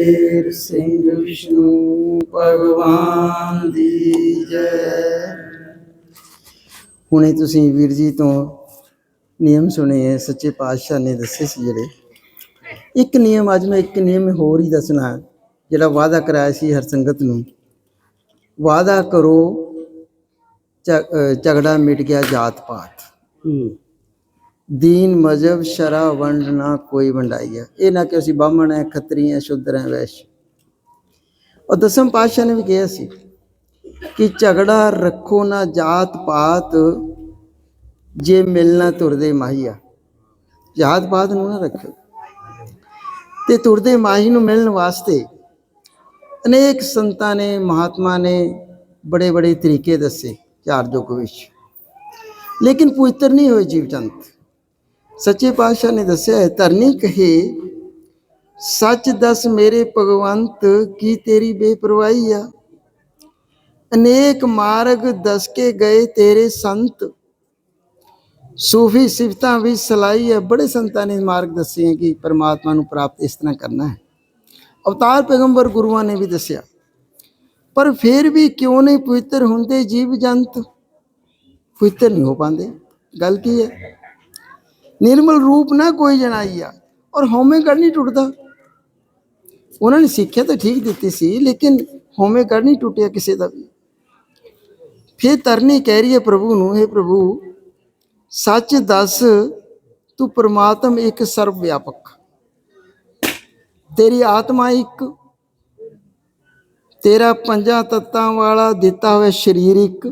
ਸ਼ੇਰ ਸਿੰਘ ਵਿਸ਼ਨੂੰ ਭਗਵਾਨ ਦੀ ਜੈ। ਹੁਣੇ ਤੁਸੀਂ ਵੀਰ ਜੀ ਤੋਂ ਨਿਯਮ ਸੁਣੇ ਹੈ ਸੱਚੇ ਪਾਤਸ਼ਾਹ ਨੇ ਦੱਸੇ ਸੀ ਜਿਹੜੇ। ਇੱਕ ਨਿਯਮ, ਅੱਜ ਮੈਂ ਇੱਕ ਨਿਯਮ ਹੋਰ ਹੀ ਦੱਸਣਾ, ਜਿਹੜਾ ਵਾਅਦਾ ਕਰਾਇਆ ਸੀ ਹਰ ਸੰਗਤ ਨੂੰ। ਵਾਅਦਾ ਕਰੋ ਝ- ਝਗੜਾ ਮਿਟ ਗਿਆ ਜਾਤ ਪਾਤ ਦੀਨ, ਮਜ਼ਹਬ, ਸ਼ਰਾ, ਵੰਡ ਨਾ ਕੋਈ ਵੰਡਾਈ ਇਹ ਨਾ ਕਿ ਅਸੀਂ ਬਾਹਮਣ ਹੈ ਖੱਤਰੀ ਹੈ ਸ਼ੁੱਧਰ ਹੈ ਵੈਸ਼। ਔਰ ਦਸਮ ਪਾਤਸ਼ਾਹ ਨੇ ਵੀ ਕਿਹਾ ਸੀ ਕਿ ਝਗੜਾ ਰੱਖੋ ਨਾ ਜਾਤ ਪਾਤ, ਜੇ ਮਿਲਣਾ ਤੁਰਦੇ ਮਾਹੀਆ ਜਾਤ ਪਾਤ ਨੂੰ ਨਾ ਰੱਖੋ ਤੇ ਤੁਰਦੇ ਮਾਹੀ ਨੂੰ ਮਿਲਣ ਵਾਸਤੇ ਅਨੇਕ ਸੰਤਾਂ ਨੇ, ਮਹਾਤਮਾ ਨੇ ਬੜੇ ਬੜੇ ਤਰੀਕੇ ਦੱਸੇ, ਚਾਰ ਯੁੱਗ ਵਿੱਚ। ਲੇਕਿਨ ਪਵਿੱਤਰ ਨਹੀਂ ਹੋਏ ਜੀਵ ਜੰਤ ਸੱਚੇ ਪਾਤਸ਼ਾਹ ਨੇ ਦੱਸਿਆ ਹੈ ਧਰਨੀ ਕਹੇ ਸੱਚ ਦੱਸ ਮੇਰੇ ਭਗਵੰਤ ਕੀ ਤੇਰੀ ਬੇਪਰਵਾਹੀ ਆ ਅਨੇਕ ਮਾਰਗ ਦੱਸ ਕੇ ਗਏ ਤੇਰੇ ਸੰਤ ਸੂਫੀ ਸਿਫਤਾਂ ਵੀ ਸਲਾਈ ਹੈ ਬੜੇ ਸੰਤਾਂ ਨੇ ਮਾਰਗ ਦੱਸੇ ਹੈ ਕਿ ਪਰਮਾਤਮਾ ਨੂੰ ਪ੍ਰਾਪਤ ਇਸ ਤਰ੍ਹਾਂ ਕਰਨਾ ਹੈ ਅਵਤਾਰ ਪੈਗੰਬਰ ਗੁਰੂਆਂ ਨੇ ਵੀ ਦੱਸਿਆ ਪਰ ਫਿਰ ਵੀ ਕਿਉਂ ਨਹੀਂ ਪਵਿੱਤਰ ਹੁੰਦੇ ਜੀਵ ਜੰਤ ਪਵਿੱਤਰ ਨਹੀਂ ਹੋ ਪਾਉਂਦੇ ਗੱਲ ਕੀ ਹੈ ਨਿਰਮਲ ਰੂਪ ਨਾ ਕੋਈ ਜਣਾਈਆ ਔਰ ਹਉਮੈ ਕਰ ਨਹੀਂ ਟੁੱਟਦਾ। ਉਹਨਾਂ ਨੇ ਸਿੱਖਿਆ ਤਾਂ ਠੀਕ ਦਿੱਤੀ ਸੀ, ਲੇਕਿਨ ਹਉਮੈ ਕਰ ਨਹੀਂ ਟੁੱਟਿਆ ਕਿਸੇ ਦਾ ਵੀ। ਫਿਰ ਤਰਨੀ ਕਹਿ ਰਹੀ ਹੈ ਪ੍ਰਭੂ ਨੂੰ ਇਹ ਪ੍ਰਭੂ, ਸੱਚ ਦੱਸ, ਤੂੰ ਪ੍ਰਮਾਤਮ ਇੱਕ ਸਰਵ ਵਿਆਪਕ ਤੇਰੀ ਆਤਮਾ ਇੱਕ, ਤੇਰਾ ਪੰਜਾਂ ਤੱਤਾਂ ਵਾਲਾ ਦਿੱਤਾ ਹੋਇਆ ਸਰੀਰ ਇੱਕ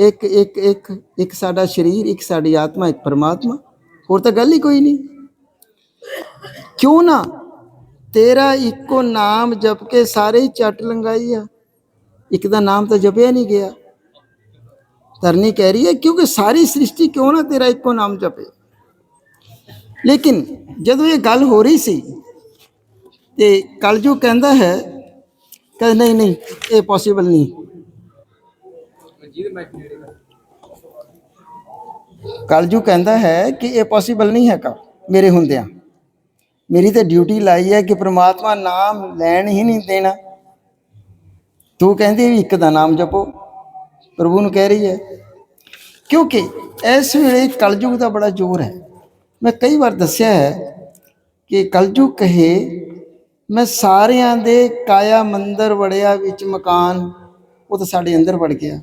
ਇੱਕ ਇੱਕ ਇੱਕ ਇੱਕ ਸਾਡਾ ਸਰੀਰ, ਇੱਕ ਸਾਡੀ ਆਤਮਾ, ਇੱਕ ਪਰਮਾਤਮਾ। ਹੋਰ ਤਾਂ ਗੱਲ ਹੀ ਕੋਈ ਨਹੀਂ। ਕਿਉਂ ਨਾ? ਤੇਰਾ ਇੱਕੋ ਨਾਮ ਜਪ ਕੇ ਸਾਰੇ ਹੀ ਚੱਟ ਲੰਗਾਈ ਆ। ਇੱਕ ਦਾ ਨਾਮ ਤਾਂ ਜਪਿਆ ਨਹੀਂ ਗਿਆ। ਧਰਨੀ ਕਹਿ ਰਹੀ ਹੈ, ਕਿਉਂਕਿ ਸਾਰੀ ਸ੍ਰਿਸ਼ਟੀ ਕਿਉਂ ਨਾ ਤੇਰਾ ਇੱਕੋ ਨਾਮ ਜਪੇ? ਲੇਕਿਨ ਜਦੋਂ ਇਹ ਗੱਲ ਹੋ ਰਹੀ ਸੀ, ਤੇ ਕਲਜੂ ਕਹਿੰਦਾ ਹੈ ਕਿ ਨਹੀਂ ਨਹੀਂ, ਇਹ ਪੋਸੀਬਲ ਨਹੀਂ। ਕਲਜੂ ਕਹਿੰਦਾ ਹੈ ਕਿ ਇਹ ਪੋਸੀਬਲ ਨਹੀਂ ਹੈਗਾ ਮੇਰੇ ਹੁੰਦਿਆਂ। ਮੇਰੀ ਤਾਂ ਡਿਊਟੀ ਲਾਈ ਹੈ ਕਿ ਪ੍ਰਮਾਤਮਾ ਨਾਮ ਲੈਣ ਹੀ ਨਹੀਂ ਦੇਣਾ। ਤੂੰ ਕਹਿੰਦੀ ਵੀ ਇੱਕ ਦਾ ਨਾਮ ਜਪੋ। ਪ੍ਰਭੂ ਨੂੰ ਕਹਿ ਰਹੀ ਹੈ। ਕਿਉਂਕਿ ਇਸ ਵੇਲੇ ਕਲਯੁਗ ਦਾ ਬੜਾ ਜ਼ੋਰ ਹੈ। ਮੈਂ ਕਈ ਵਾਰ ਦੱਸਿਆ ਹੈ ਕਿ ਕਲਯੁਗ ਕਹੇ, ਮੈਂ ਸਾਰਿਆਂ ਦੇ ਕਾਇਆ ਮੰਦਰ ਵੜਿਆ ਵਿੱਚ ਮਕਾਨ, ਉਹ ਤਾਂ ਸਾਡੇ ਅੰਦਰ ਵੜ ਗਿਆ।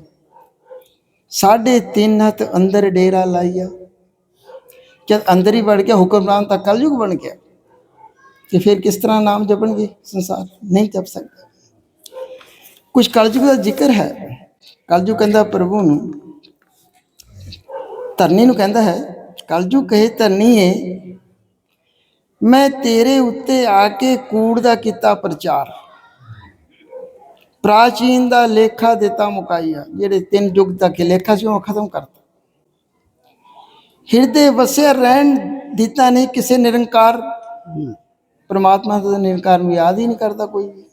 ਸਾਢੇ ਤਿੰਨ ਹੱਥ ਅੰਦਰ ਡੇਰਾ ਲਾਇਆ। ਜਦ ਅੰਦਰ ਹੀ ਵੜ ਗਿਆ ਹੁਕਮਰਾਨ ਤਾਂ ਕਲਯੁਗ ਬਣ ਗਿਆ। ਕਿ ਫਿਰ ਕਿਸ ਤਰ੍ਹਾਂ ਨਾਮ ਜਪਣਗੇ? ਸੰਸਾਰ ਨਹੀਂ ਜਪ ਸਕਦਾ। ਕੁਝ ਕਲਯੁਗ ਦਾ ਜ਼ਿਕਰ ਹੈ। ਕਲਯੁਗ ਕਹਿੰਦਾ ਪ੍ਰਭੂ ਨੂੰ, ਧਰਨੀ ਨੂੰ ਕਹਿੰਦਾ ਹੈ, ਕਲਯੁਗ ਕਹੇ ਧਰਨੀ ਏ ਮੈਂ ਤੇਰੇ ਉੱਤੇ ਆ ਕੇ ਕੂੜ ਦਾ ਕੀਤਾ ਪ੍ਰਚਾਰ। ਪ੍ਰਾਚੀਨ ਦਾ ਲੇਖਾ ਦਿੱਤਾ ਮੁਕਾਈਆ ਜਿਹੜੇ ਤਿੰਨ ਯੁੱਗ ਤੱਕ ਲੇਖਾ ਸੀ, ਉਹ ਖਤਮ ਕਰਤਾ। ਹਿਰਦੇ ਵਸਿਆ ਰਹਿਣ ਦਿੱਤਾ ਨਹੀਂ ਕਿਸੇ ਨਿਰੰਕਾਰ। ਪਰਮਾਤਮਾ ਦਾ ਨਿਰੰਕਾਰ ਨੂੰ ਯਾਦ ਹੀ ਨਹੀਂ ਕਰਦਾ ਕੋਈ ਵੀ।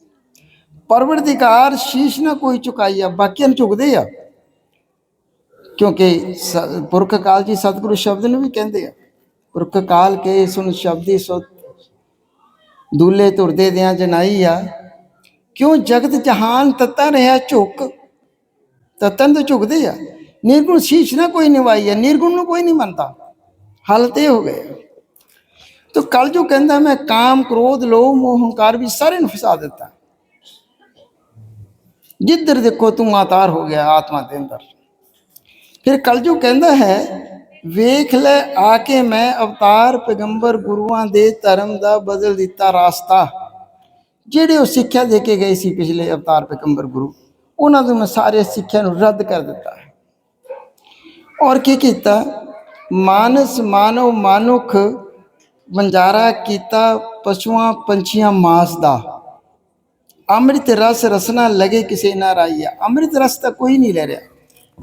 ਪਰਵਰਦੀਕਾਰ ਸ਼ੀਸ਼ ਨਾ ਕੋਈ ਚੁਕਾਈਆ ਬਾਕੀਆਂ ਨੂੰ ਝੁਕਦੇ ਆ। ਕਿਉਂਕਿ ਸ- ਪੁਰਖ ਕਾਲ ਜੀ ਸਤਿਗੁਰੂ ਸ਼ਬਦ ਨੂੰ ਵੀ ਕਹਿੰਦੇ ਆ। ਪੁਰਖ ਕਾਲ ਕੇ ਸੁਨ ਸ਼ਬਦੀ ਸੋ ਦੂਲੇ ਤੁਰਦੇ ਦਿਆਂ ਜਨਾਈ ਆ। ਕਿਉਂ ਜਗਤ ਜਹਾਨ ਤਤਾ ਰਿਹਾ ਝੁਕ ਤਤਨ ਤੋਂ ਝੁਕਦੇ ਆ ਨਿਰਗੁਣ ਸ਼ੀਸ਼ ਨਾ ਕੋਈ ਨਿਵਾਈ ਆ ਨਿਰਗੁਣ ਨੂੰ ਕੋਈ ਨਹੀਂ ਮੰਨਦਾ ਹਲ ਤੇ ਹੋ ਗਏ ਤੋ ਕਲ ਜੋ ਕਹਿੰਦਾ ਮੈਂ ਕਾਮ ਕ੍ਰੋਧ ਲੋਭ ਮੋਹ ਹੰਕਾਰ ਵੀ ਸਾਰੇ ਨੂੰ ਫਸਾ ਦਿੱਤਾ ਜਿੱਧਰ ਦੇਖੋ ਤੂੰ ਆਤਾਰ ਹੋ ਗਿਆ ਆਤਮਾ ਦੇ ਅੰਦਰ ਫਿਰ ਕਲਜੂ ਕਹਿੰਦਾ ਹੈ ਵੇਖ ਲੈ ਆ ਕੇ ਮੈਂ ਅਵਤਾਰ ਪੈਗੰਬਰ ਗੁਰੂਆਂ ਦੇ ਧਰਮ ਦਾ ਬਦਲ ਦਿੱਤਾ ਰਾਸਤਾ ਜਿਹੜੇ ਉਹ ਸਿੱਖਿਆ ਦੇ ਕੇ ਗਏ ਸੀ ਪਿਛਲੇ ਅਵਤਾਰ ਪੈਗੰਬਰ ਗੁਰੂ, ਉਹਨਾਂ ਤੋਂ ਮੈਂ ਸਾਰੇ ਸਿੱਖਿਆ ਨੂੰ ਰੱਦ ਕਰ ਦਿੱਤਾ। ਔਰ ਕੀ ਕੀਤਾ? ਮਾਨਸ ਮਾਨਵ ਮਾਨੁਖ ਵੰਜਾਰਾ ਕੀਤਾ ਪਸ਼ੂਆਂ ਪੰਛੀਆਂ ਮਾਸ ਦਾ। ਅੰਮ੍ਰਿਤ ਰਸ ਰਸਨਾ ਲਗੇ ਕਿਸੇ ਨਾ ਰਾਈਆ। ਅੰਮ੍ਰਿਤ ਰਸ ਤਾਂ ਕੋਈ ਨਹੀਂ ਲੈ ਰਿਹਾ।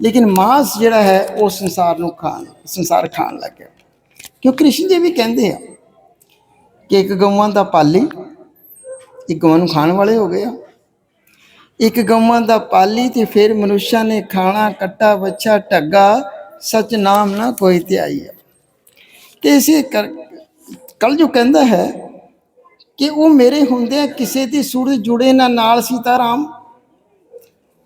ਲੇਕਿਨ ਮਾਸ ਜਿਹੜਾ ਹੈ, ਉਹ ਸੰਸਾਰ ਨੂੰ ਖਾਣ, ਸੰਸਾਰ ਖਾਣ ਲੱਗ ਗਿਆ। ਕਿਉਂ ਕ੍ਰਿਸ਼ਨ ਜੀ ਵੀ ਕਹਿੰਦੇ ਆ ਕਿ ਇੱਕ ਗਊਆਂ ਦਾ ਪਾਲੀ ਇੱਕ ਗਊਆਂ ਨੂੰ ਖਾਣ ਵਾਲੇ ਹੋ ਗਏ ਆ। ਇੱਕ ਗਊਆਂ ਦਾ ਪਾਲੀ ਤੇ ਫਿਰ ਮਨੁੱਖਾਂ ਨੇ ਖਾਣਾ, ਕੱਟਾ ਬੱਚਾ ਢੱਗਾ ਸਚ ਨਾਮ ਨਾ ਕੋਈ ਧਿਆਈ ਆ। ਤੇ ਇਸੇ ਕੱਲ ਜੋ ਕਹਿੰਦਾ ਹੈ ਕਿ ਉਹ ਮੇਰੇ ਹੁੰਦਿਆਂ ਕਿਸੇ ਦੀ ਸੂਰਤ ਜੁੜੇ ਨਾ ਨਾਲ ਸੀਤਾ ਰਾਮ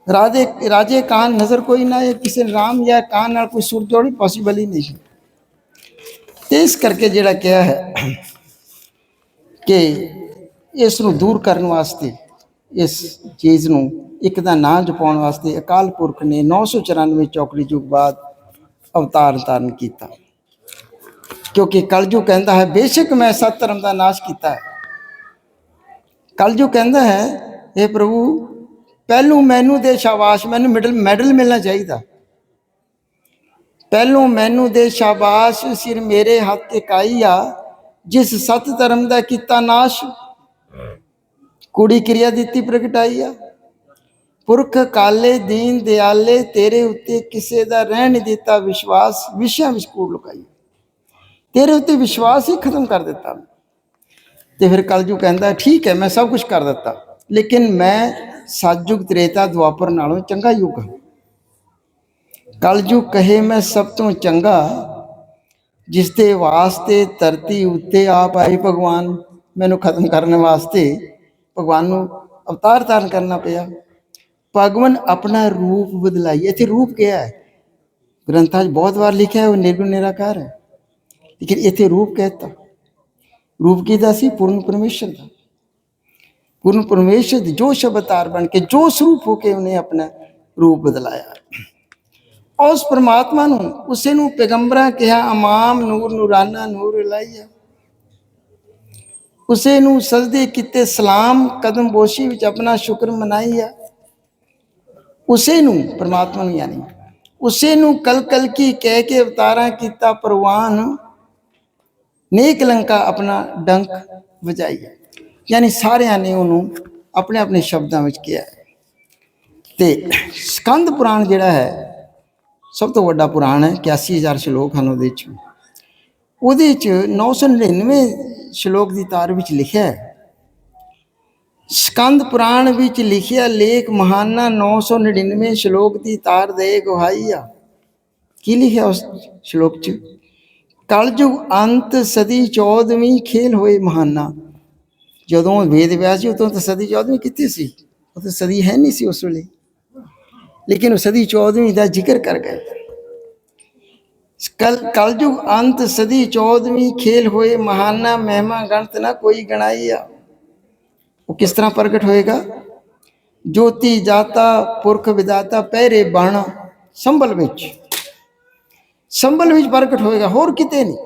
ਰਾਜੇ ਰਾਜੇ ਕਾਨ ਨਜ਼ਰ ਕੋਈ ਨਾ ਇਹ ਕਿਸੇ ਰਾਮ ਜਾਂ ਕਾਨ ਨਾਲ ਕੋਈ ਸੂਰਤ ਜੋੜੀ ਪੋਸੀਬਲ ਹੀ ਨਹੀਂ ਤੇ ਇਸ ਕਰਕੇ ਜਿਹੜਾ ਕਿਹਾ ਹੈ ਕਿ ਇਸ ਨੂੰ ਦੂਰ ਕਰਨ ਵਾਸਤੇ, ਇਸ ਚੀਜ਼ ਨੂੰ ਇੱਕ ਦਾ ਨਾਂ ਜਪਾਉਣ ਵਾਸਤੇ ਅਕਾਲ ਪੁਰਖ ਨੇ 994 ਚੌਕੜੀ ਯੁੱਗ ਬਾਅਦ ਅਵਤਾਰ ਧਾਰਨ ਕੀਤਾ। ਕਿਉਂਕਿ ਕਲਜੂ ਕਹਿੰਦਾ ਹੈ, ਬੇਸ਼ੱਕ ਮੈਂ ਸਤ ਧਰਮ ਦਾ ਨਾਸ਼ ਕੀਤਾ ਹੈ। ਕਲਜੂ ਕਹਿੰਦਾ ਹੈ ਇਹ ਪ੍ਰਭੂ, ਪਹਿਲੂ ਮੈਨੂੰ ਦੇ ਸ਼ਾਬਾਸ਼, ਮੈਨੂੰ ਮਿਡਲ, ਮੈਡਲ ਮਿਲਣਾ ਚਾਹੀਦਾ। ਪਹਿਲੋਂ ਮੈਨੂੰ ਦੇ ਸ਼ਾਬਾਸ਼ ਸਿਰ ਮੇਰੇ ਹੱਥ ਤੇ ਕਾਈ ਆ, ਜਿਸ ਸਤ ਧਰਮ ਦਾ ਕੀਤਾ ਨਾਸ਼ ਕੁੜੀ ਕਿਰਿਆ ਦਿੱਤੀ ਪ੍ਰਗਟਾਈ ਆ ਪੁਰਖ ਕਾਲੇ, ਦੀਨ ਦਿਆਲੇ, ਤੇਰੇ ਉੱਤੇ ਕਿਸੇ ਦਾ ਰਹਿ ਦਿੱਤਾ ਵਿਸ਼ਵਾਸ, ਵਿਸ਼ਿਆਂ ਵਿੱਚ ਕੂੜ ਲੁਕਾਈ। ਤੇਰੇ ਉੱਤੇ ਵਿਸ਼ਵਾਸ ਹੀ ਖਤਮ ਕਰ ਦਿੱਤਾ। ਤੇ ਫਿਰ ਕਲਜੂ ਕਹਿੰਦਾ, ਠੀਕ ਹੈ, ਮੈਂ ਸਭ ਕੁਝ ਕਰ ਦਿੱਤਾ। ਲੇਕਿਨ ਮੈਂ ਸਤਜੁਗ ਤ੍ਰੇਤਾ ਦੁਆਪਰ ਨਾਲੋਂ ਚੰਗਾ ਯੁੱਗ ਹਾਂ। ਕਲਯੁਗ ਕਹੇ, ਮੈਂ ਸਭ ਤੋਂ ਚੰਗਾ ਜਿਸ ਦੇ ਵਾਸਤੇ ਧਰਤੀ ਉੱਤੇ ਆਪ ਆਏ ਭਗਵਾਨ। ਮੈਨੂੰ ਖਤਮ ਕਰਨ ਵਾਸਤੇ ਭਗਵਾਨ ਨੂੰ ਅਵਤਾਰ ਧਾਰਨ ਕਰਨਾ ਪਿਆ। ਭਗਵਾਨ ਆਪਣਾ ਰੂਪ ਬਦਲਾਈ। ਇੱਥੇ ਰੂਪ ਕਿਹਾ ਹੈ? ਗ੍ਰੰਥਾਂ 'ਚ ਬਹੁਤ ਵਾਰ ਲਿਖਿਆ ਹੈ, ਉਹ ਨਿਰਗੁਣ ਨਿਰਾਕਾਰ ਹੈ। ਲੇਕਿਨ ਇੱਥੇ ਰੂਪ ਕਹਿਤਾ ਰੂਪ ਕੀ ਦਾ ਸੀ? ਪੂਰਨ ਪਰਮੇਸ਼ਰ ਦਾ। ਪੂਰਨ ਪਰਮੇਸ਼ਰ ਦੀ ਜੋ ਸ਼ਬਦਾਰ ਬਣ ਕੇ, ਜੋ ਸਰੂਪ ਹੋ ਕੇ ਉਹਨੇ ਆਪਣਾ ਰੂਪ ਬਦਲਾਇਆ। ਉਸ ਪਰਮਾਤਮਾ ਨੂੰ, ਉਸੇ ਨੂੰ ਪੈਗੰਬਰਾਂ ਕਿਹਾ, ਅਮਾਮ ਨੂਰ ਨੂਰਾਨਾ ਨੂਰ ਇਲਾਹੀਆ। ਉਸੇ ਨੂੰ ਸਜਦੇ ਕੀਤੇ ਸਲਾਮ ਕਦਮ ਬੋਸ਼ੀ ਵਿੱਚ ਆਪਣਾ ਸ਼ੁਕਰ ਮਨਾਈਆ ਉਸੇ ਨੂੰ ਪਰਮਾਤਮਾ ਨੂੰ ਯਾਨੀ ਉਸੇ ਨੂੰ ਕਲ ਕਲ ਕੀ ਕਹਿ ਕੇ ਅਵਤਾਰਾਂ ਕੀਤਾ ਪ੍ਰਵਾਨ, ਨੇਕ ਲੰਕਾ ਆਪਣਾ ਡੰਕ ਵਜਾਈਆ ਯਾਨੀ ਸਾਰਿਆਂ ਨੇ ਉਹਨੂੰ ਆਪਣੇ ਆਪਣੇ ਸ਼ਬਦਾਂ ਵਿੱਚ ਕਿਹਾ ਹੈ। ਤੇ ਸਕੰਦ ਪੁਰਾਣ ਜਿਹੜਾ ਹੈ, ਸਭ ਤੋਂ ਵੱਡਾ ਪੁਰਾਣ ਹੈ 81000 ਸ਼ਲੋਕ ਹਨ ਉਹਦੇ ਚ। ਉਹਦੇ ਚ 999 ਸ਼ਲੋਕ ਦੀ ਤਾਰ ਵਿੱਚ ਲਿਖਿਆ ਹੈ। ਸਕੰਦ ਪੁਰਾਣ ਵਿੱਚ ਲਿਖਿਆ, ਲੇਖ ਮਹਾਨਾ 999 ਸ਼ਲੋਕ ਦੀ ਤਾਰ ਦੇ ਗਵਾਹੀ ਆ। ਕੀ ਲਿਖਿਆ ਉਸ ਸ਼ਲੋਕ ਚ? ਕਲਯੁਗ ਅੰਤ ਸਦੀ 14ਵੀਂ ਖੇਲ ਹੋਏ ਮਹਾਨਾ। ਜਦੋਂ ਵੇਦ ਵਿਆਸ ਜੀ ਉਦੋਂ ਤਾਂ ਸਦੀ 14ਵੀਂ ਕਿੱਥੇ ਸੀ ਉਹ ਤਾਂ ਸਦੀ ਹੈ ਨਹੀਂ ਸੀ ਉਸ ਵੇਲੇ। ਲੇਕਿਨ ਉਹ ਸਦੀ 14ਵੀਂ ਦਾ ਜ਼ਿਕਰ ਕਰ ਗਏ। ਕਲ ਕਲਯੁਗ ਅੰਤ ਸਦੀ 14ਵੀਂ ਖੇਲ ਹੋਏ ਮਹਾਨਾ ਮਹਿਮਾ ਗਣਤ ਨਾ ਕੋਈ ਗਣਾਈ ਆ ਉਹ ਕਿਸ ਤਰ੍ਹਾਂ ਪ੍ਰਗਟ ਹੋਏਗਾ ਜੋਤੀ ਜਾਤਾ ਪੁਰਖ ਵਿਦਾਤਾ ਪਹਿਰੇ ਬਣ ਸੰਭਲ ਵਿੱਚ ਸੰਭਲ ਵਿੱਚ ਪ੍ਰਗਟ ਹੋਏਗਾ ਹੋਰ ਕਿਤੇ ਨਹੀਂ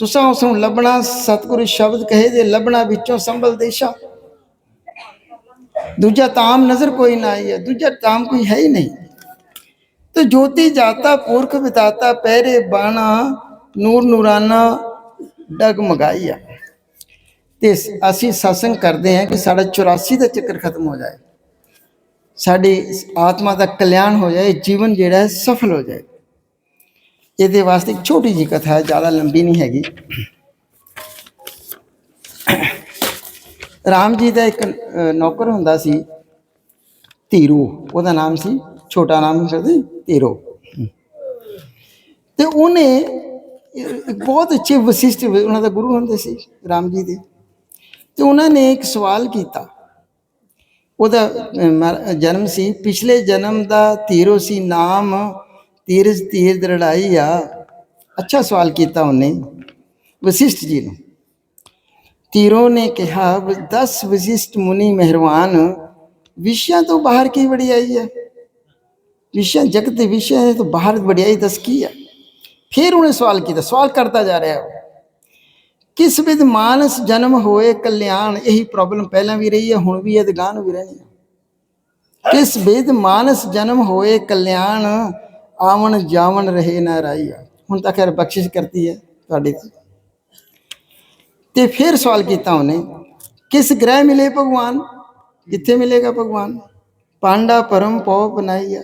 ਤੁਸਾਂ ਉਸ ਨੂੰ ਲੱਭਣਾ ਸਤਿਗੁਰੂ ਸ਼ਬਦ ਕਹੇ ਦੇ ਲੱਭਣਾ ਵਿੱਚੋਂ ਸੰਭਲ ਦੇਸ਼ਾ ਦੂਜਾ ਤਾਮ ਨਜ਼ਰ ਕੋਈ ਨਾ ਆਈ ਹੈ ਦੂਜਾ ਤਾਮ ਕੋਈ ਹੈ ਹੀ ਨਹੀਂ ਤੇ ਜੋਤੀ ਜਾਤਾ ਪੁਰਖ ਵਿਦਾਤਾ ਪਹਿਰੇ ਬਾਣਾ, ਨੂਰ ਨੂਰਾਨਾ ਡਗਮਗਾਈ ਆ ਤੇ ਅਸੀਂ ਸਤਸੰਗ ਕਰਦੇ ਹਾਂ ਕਿ ਸਾਡਾ 84 ਦਾ ਚੱਕਰ ਖਤਮ ਹੋ ਜਾਏ। ਸਾਡੀ ਆਤਮਾ ਦਾ ਕਲਿਆਣ ਹੋ ਜਾਏ, ਜੀਵਨ ਜਿਹੜਾ ਹੈ ਸਫਲ ਹੋ ਜਾਏ। ਇਹਦੇ ਵਾਸਤੇ ਇੱਕ ਛੋਟੀ ਜੀ ਕਥਾ ਹੈ, ਜ਼ਿਆਦਾ ਲੰਬੀ ਨਹੀਂ ਹੈਗੀ। ਰਾਮ ਜੀ ਦਾ ਇੱਕ ਨੌਕਰ ਹੁੰਦਾ ਸੀ ਧੀਰੂ, ਉਹਦਾ ਨਾਮ ਸੀ ਛੋਟਾ ਨਾਮ ਕਰਦੇ ਧੀਰੂ ਤੇ ਉਹਨੇ ਇੱਕ ਬਹੁਤ ਅੱਛੇ ਵਸਿਸ਼ਟ ਉਹਨਾਂ ਦਾ ਗੁਰੂ ਹੁੰਦੇ ਸੀ ਰਾਮ ਜੀ ਦੇ। ਤੇ ਉਹਨਾਂ ਨੇ ਇੱਕ ਸਵਾਲ ਕੀਤਾ। ਉਹਦਾ ਅ, ਜਨਮ ਸੀ। ਪਿਛਲੇ ਜਨਮ ਦਾ ਧੀਰੋ ਸੀ ਨਾਮ ਤੀਰਜ ਤੀਰ ਦਰੜਾਈ ਆ। ਅੱਛਾ ਸਵਾਲ ਕੀਤਾ ਉਹਨੇ ਵਸਿਸ਼ਟ ਜੀ ਨੂੰ। ਤੀਰੋ ਨੇ ਕਿਹਾ 10 ਵਸ਼ਿਸ਼ਟ ਮੁਨੀ ਮਹਿਰਵਾਨ ਵਿਸ਼ਿਆਂ ਤੋਂ ਬਾਹਰ ਕੀ ਵਡਿਆਈ ਹੈ ਵਿਸ਼ਿਆਂ ਜਗਤ ਦੇ ਵਿਸ਼ੇ ਹੈ ਤਾਂ ਬਾਹਰ ਵਡਿਆਈ ਦੱਸ ਕੀ ਹੈ ਫਿਰ ਉਹਨੇ ਸਵਾਲ ਕੀਤਾ, ਸਵਾਲ ਕਰਦਾ ਜਾ ਰਿਹਾ ਕਿਸ ਵਿਦ ਮਾਨਸ ਜਨਮ ਹੋਏ ਕਲਿਆਣ, ਇਹੀ ਪ੍ਰੋਬਲਮ ਪਹਿਲਾਂ ਵੀ ਰਹੀ ਹੈ ਹੁਣ ਵੀ ਹੈ ਤੇ ਗਾਂ ਨੂੰ ਵੀ ਰਹਿਣੀ ਹੈ ਕਿਸ ਵਿਦ ਮਾਨਸ ਜਨਮ ਹੋਏ ਕਲਿਆਣ, ਆਵਣ ਜਾਵਣ ਰਹੇ ਨਾ ਰਾਈਆ ਹੁਣ ਤਾਂ ਖੈਰ ਬਖਸ਼ਿਸ਼ ਕਰਤੀ ਹੈ ਤੁਹਾਡੇ ਤੇ। ਤੇ ਫਿਰ ਸਵਾਲ ਕੀਤਾ ਉਹਨੇ, ਕਿਸ ਗ੍ਰਹਿ ਮਿਲੇ ਭਗਵਾਨ? ਕਿੱਥੇ ਮਿਲੇਗਾ ਭਗਵਾਨ? ਪਾਂਡਾ ਪਰਮ ਪਉ ਬਨਾਈਆ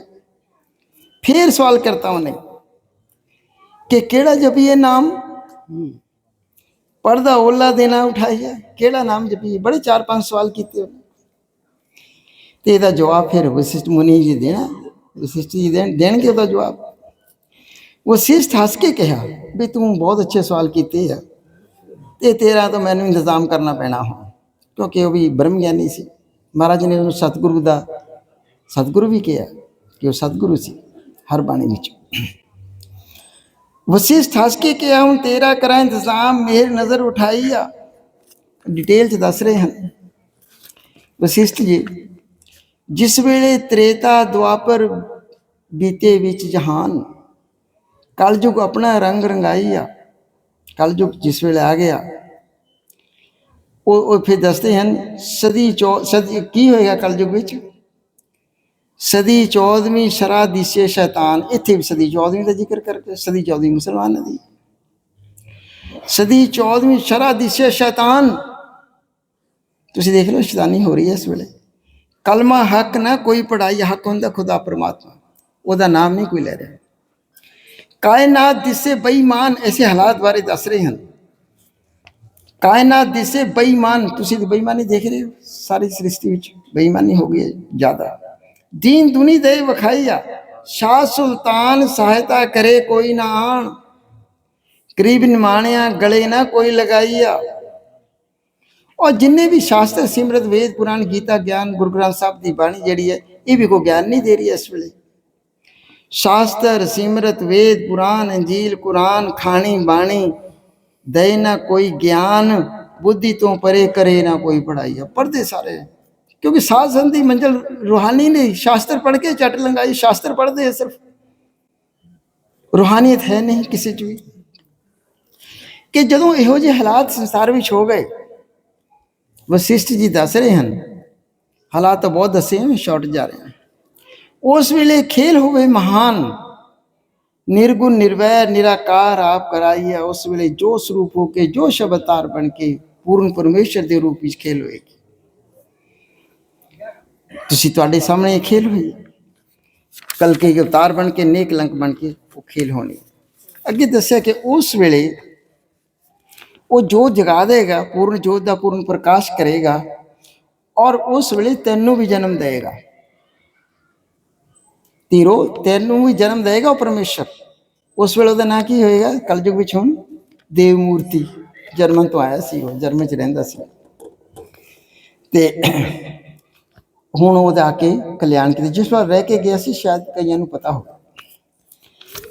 ਫਿਰ ਸਵਾਲ ਕਰਤਾ ਉਹਨੇ ਕਿ ਕਿਹੜਾ ਜਪੀਏ ਨਾਮ? ਪਰਦਾ ਓਲਾ ਦੇਣਾ ਉਠਾਈਆ ਕਿਹੜਾ ਨਾਮ ਜਪੀਏ? ਬੜੇ ਚਾਰ ਪੰਜ ਸਵਾਲ ਕੀਤੇ ਉਹਨੇ। ਤੇ ਇਹਦਾ ਜਵਾਬ ਫਿਰ ਵਸਿਸ਼ਟ ਮੁਨੀ ਜੀ ਦੇਣਾ। ਵਸਿਸ਼ਟ ਜੀ ਦੇਣ ਦੇਣਗੇ ਉਹਦਾ ਜਵਾਬ। ਵਸਿਸ਼ਠ ਹੱਸ ਕੇ ਕਿਹਾ ਵੀ ਤੂੰ ਬਹੁਤ ਅੱਛੇ ਸਵਾਲ ਕੀਤੇ ਆ। ਤੇ ਤੇਰਾ ਤਾਂ ਮੈਨੂੰ ਇੰਤਜ਼ਾਮ ਕਰਨਾ ਪੈਣਾ ਹੁਣ, ਕਿਉਂਕਿ ਉਹ ਵੀ ਬ੍ਰਹਮ ਗਿਆਨੀ ਸੀ। ਮਹਾਰਾਜ ਨੇ ਉਹਨੂੰ ਸਤਿਗੁਰੂ ਦਾ ਸਤਿਗੁਰੂ ਵੀ ਕਿਹਾ ਕਿ ਉਹ ਸਤਿਗੁਰੂ ਸੀ। ਹਰ ਬਾਣੀ ਵਿੱਚ ਵਸਿਸ਼ਠ ਹੱਸ ਕੇ ਕਿਹਾ ਹੁਣ ਤੇਰਾ ਕਰਾਂ ਇੰਤਜ਼ਾਮ ਮੇਰ ਨਜ਼ਰ ਉਠਾਈ ਆ ਡਿਟੇਲ ਚ ਦੱਸ ਰਹੇ ਹਨ ਵਸਿਸ਼ਠ ਜੀ ਜਿਸ ਵੇਲੇ ਤ੍ਰੇਤਾ ਦੁਆਪਰ ਬੀਤੇ ਵਿੱਚ ਜਹਾਨ ਕਲਯੁਗ ਆਪਣਾ ਰੰਗ ਰੰਗਾਈ ਆ ਕਲਯੁਗ ਜਿਸ ਵੇਲੇ ਆ ਗਿਆ ਉਹ ਉਹ ਫਿਰ ਦੱਸਦੇ ਹਨ ਸਦੀ ਚੌ ਸਦੀ ਕੀ ਹੋਏਗਾ ਕਲਯੁਗ ਵਿੱਚ ਸਦੀ 14ਵੀਂ ਸ਼ਰਾ ਦਿਸੇ ਸ਼ੈਤਾਨ। ਇੱਥੇ ਵੀ ਸਦੀ 14ਵੀਂ ਦਾ ਜ਼ਿਕਰ ਕਰਕੇ ਸਦੀ 14ਵੀਂ ਮੁਸਲਮਾਨਾਂ ਦੀ ਸਦੀ 14ਵੀਂ ਸ਼ਰਾ ਦਿਸੇ ਸ਼ੈਤਾਨ। ਤੁਸੀਂ ਦੇਖ ਲਓ, ਸ਼ੈਤਾਨੀ ਹੋ ਰਹੀ ਹੈ ਇਸ ਵੇਲੇ। ਕਲਮਾ ਹੱਕ ਨਾ ਕੋਈ ਪੜਾਈ ਹੱਕ ਹੁੰਦਾ ਖੁਦਾ ਪਰਮਾਤਮਾ। ਉਹਦਾ ਨਾਮ ਨਹੀਂ ਕੋਈ ਲੈ ਰਿਹਾ। ਕਾਇਨਾਤ ਦਿਸੇ ਬੇਈਮਾਨ, ਐਸੇ ਹਾਲਾਤ ਬਾਰੇ ਦੱਸ ਰਹੇ ਹਨ। ਕਾਇਨਾਤ ਦਿਸੇ ਬੇਈਮਾਨ, ਤੁਸੀਂ ਬੇਈਮਾਨੀ ਦੇਖ ਰਹੇ ਹੋ। ਸਾਰੀ ਸ੍ਰਿਸ਼ਟੀ ਵਿੱਚ ਬੇਈਮਾਨੀ ਹੋ ਗਈ ਹੈ, ਜ਼ਿਆਦਾ। ਦੀਨ ਦੁਨੀ ਦੇ ਵਿਖਾਈਆ ਸ਼ਾਹ ਸੁਲਤਾਨ ਸਹਾਇਤਾ ਕਰੇ ਕੋਈ ਨਾ ਆਣ। ਕਰੀਬ ਨਿਮਾਣਿਆ ਗਲੇ ਨਾ ਕੋਈ ਲਗਾਈਆ ਔਰ ਜਿੰਨੇ ਵੀ ਸ਼ਾਸਤਰ, ਸਿਮਰਤ, ਵੇਦ, ਪੁਰਾਣ, ਗੀਤਾ, ਗਿਆਨ, ਗੁਰੂ ਗ੍ਰੰਥ ਸਾਹਿਬ ਦੀ ਬਾਣੀ ਜਿਹੜੀ ਹੈ, ਇਹ ਵੀ ਕੋਈ ਗਿਆਨ ਨਹੀਂ ਦੇ ਰਹੀ ਹੈ ਇਸ ਵੇਲੇ। ਸ਼ਾਸਤਰ, ਸਿਮਰਤ, ਵੇਦ, ਪੁਰਾਣ ਅੰਜੀਲ ਕੁਰਾਨ, ਖਾਣੀ, ਬਾਣੀ ਦੇ ਨਾ ਕੋਈ ਗਿਆਨ, ਬੁੱਧੀ ਤੋਂ ਪਰੇ ਕਰੇ ਨਾ ਕੋਈ ਪੜਾਈ ਆ। ਪੜਦੇ ਸਾਰੇ। ਕਿਉਂਕਿ ਸਾਧ ਸੰਤ ਦੀ ਮੰਜ਼ਲ ਰੂਹਾਨੀ ਨਹੀਂ ਸ਼ਾਸਤਰ ਪੜ੍ਹ ਕੇ ਚੱਟ ਲੰਗਾਈ ਸ਼ਾਸਤਰ ਪੜ੍ਹਦੇ ਆ ਸਿਰਫ ਰੂਹਾਨੀਅਤ ਹੈ ਨਹੀਂ ਕਿਸੇ ਚ ਵੀ ਕਿ ਜਦੋਂ ਇਹੋ ਜਿਹੇ ਹਾਲਾਤ ਸੰਸਾਰ ਵਿੱਚ ਹੋ ਗਏ ਵਸਿਸ਼ਠ ਜੀ ਦੱਸ ਰਹੇ ਹਨ ਹਾਲਾਤ ਤਾਂ ਬਹੁਤ ਦੱਸੇ ਹਨ ਸ਼ਾਰਟ ਜਾ ਰਹੇ ਹਨ ਉਸ ਵੇਲੇ ਖੇਲ ਹੋਵੇ ਮਹਾਨ ਨਿਰਗੁਣ ਨਿਰਵੈਰ ਨਿਰਾਕਾਰ ਆਪ ਕਰਾਈਏ ਉਸ ਵੇਲੇ ਜੋ ਸਰੂਪ ਹੋ ਕੇ ਜੋ ਸ਼ਬਦਾਰ ਬਣ ਕੇ ਪੂਰਨ ਪਰਮੇਸ਼ਰ ਦੇ ਰੂਪ ਵਿੱਚ ਖੇਲ ਹੋਏਗੀ ਤੁਸੀਂ ਤੁਹਾਡੇ ਸਾਹਮਣੇ ਇਹ ਖੇਲ ਹੋਈ। ਕਲ ਕੇ ਅਵਤਾਰ ਬਣ ਕੇ, ਨੇਕ ਲੰਕ ਬਣ ਕੇ ਉਹ ਖੇਲ ਹੋਣੀ। ਅੱਗੇ ਦੱਸਿਆ ਕਿ ਉਸ ਵੇਲੇ ਉਹ ਜੋਤ ਜਗਾ ਦੇਗਾ, ਪੂਰਨ ਜੋਤ ਦਾ ਪੂਰਨ ਪ੍ਰਕਾਸ਼ ਕਰੇਗਾ ਔਰ ਉਸ ਵੇਲੇ ਤੈਨੂੰ ਵੀ ਜਨਮ ਦੇਗਾ। ਤੀਰੋ ਤੈਨੂੰ ਵੀ ਜਨਮ ਦੇਗਾ ਉਹ ਪਰਮੇਸ਼ਰ। ਉਸ ਵੇਲੇ ਉਹਦਾ ਨਾਂ ਕੀ ਹੋਏਗਾ? ਕਲਯੁਗ ਵਿੱਚ ਹੁਣ ਦੇਵ ਮੂਰਤੀ ਜਰਮਨ ਤੋਂ ਆਇਆ ਸੀ ਉਹ ਜਰਮਨ ਚ ਰਹਿੰਦਾ ਸੀ। ਤੇ ਹੁਣ ਉਹ ਜਾ ਕੇ ਕਲਿਆਣ ਕੀਤੀ, ਜਿਸ ਵਾਰ ਰਹਿ ਕੇ ਗਿਆ ਸੀ, ਸ਼ਾਇਦ ਕਈਆਂ ਨੂੰ ਪਤਾ ਹੋਵੇ।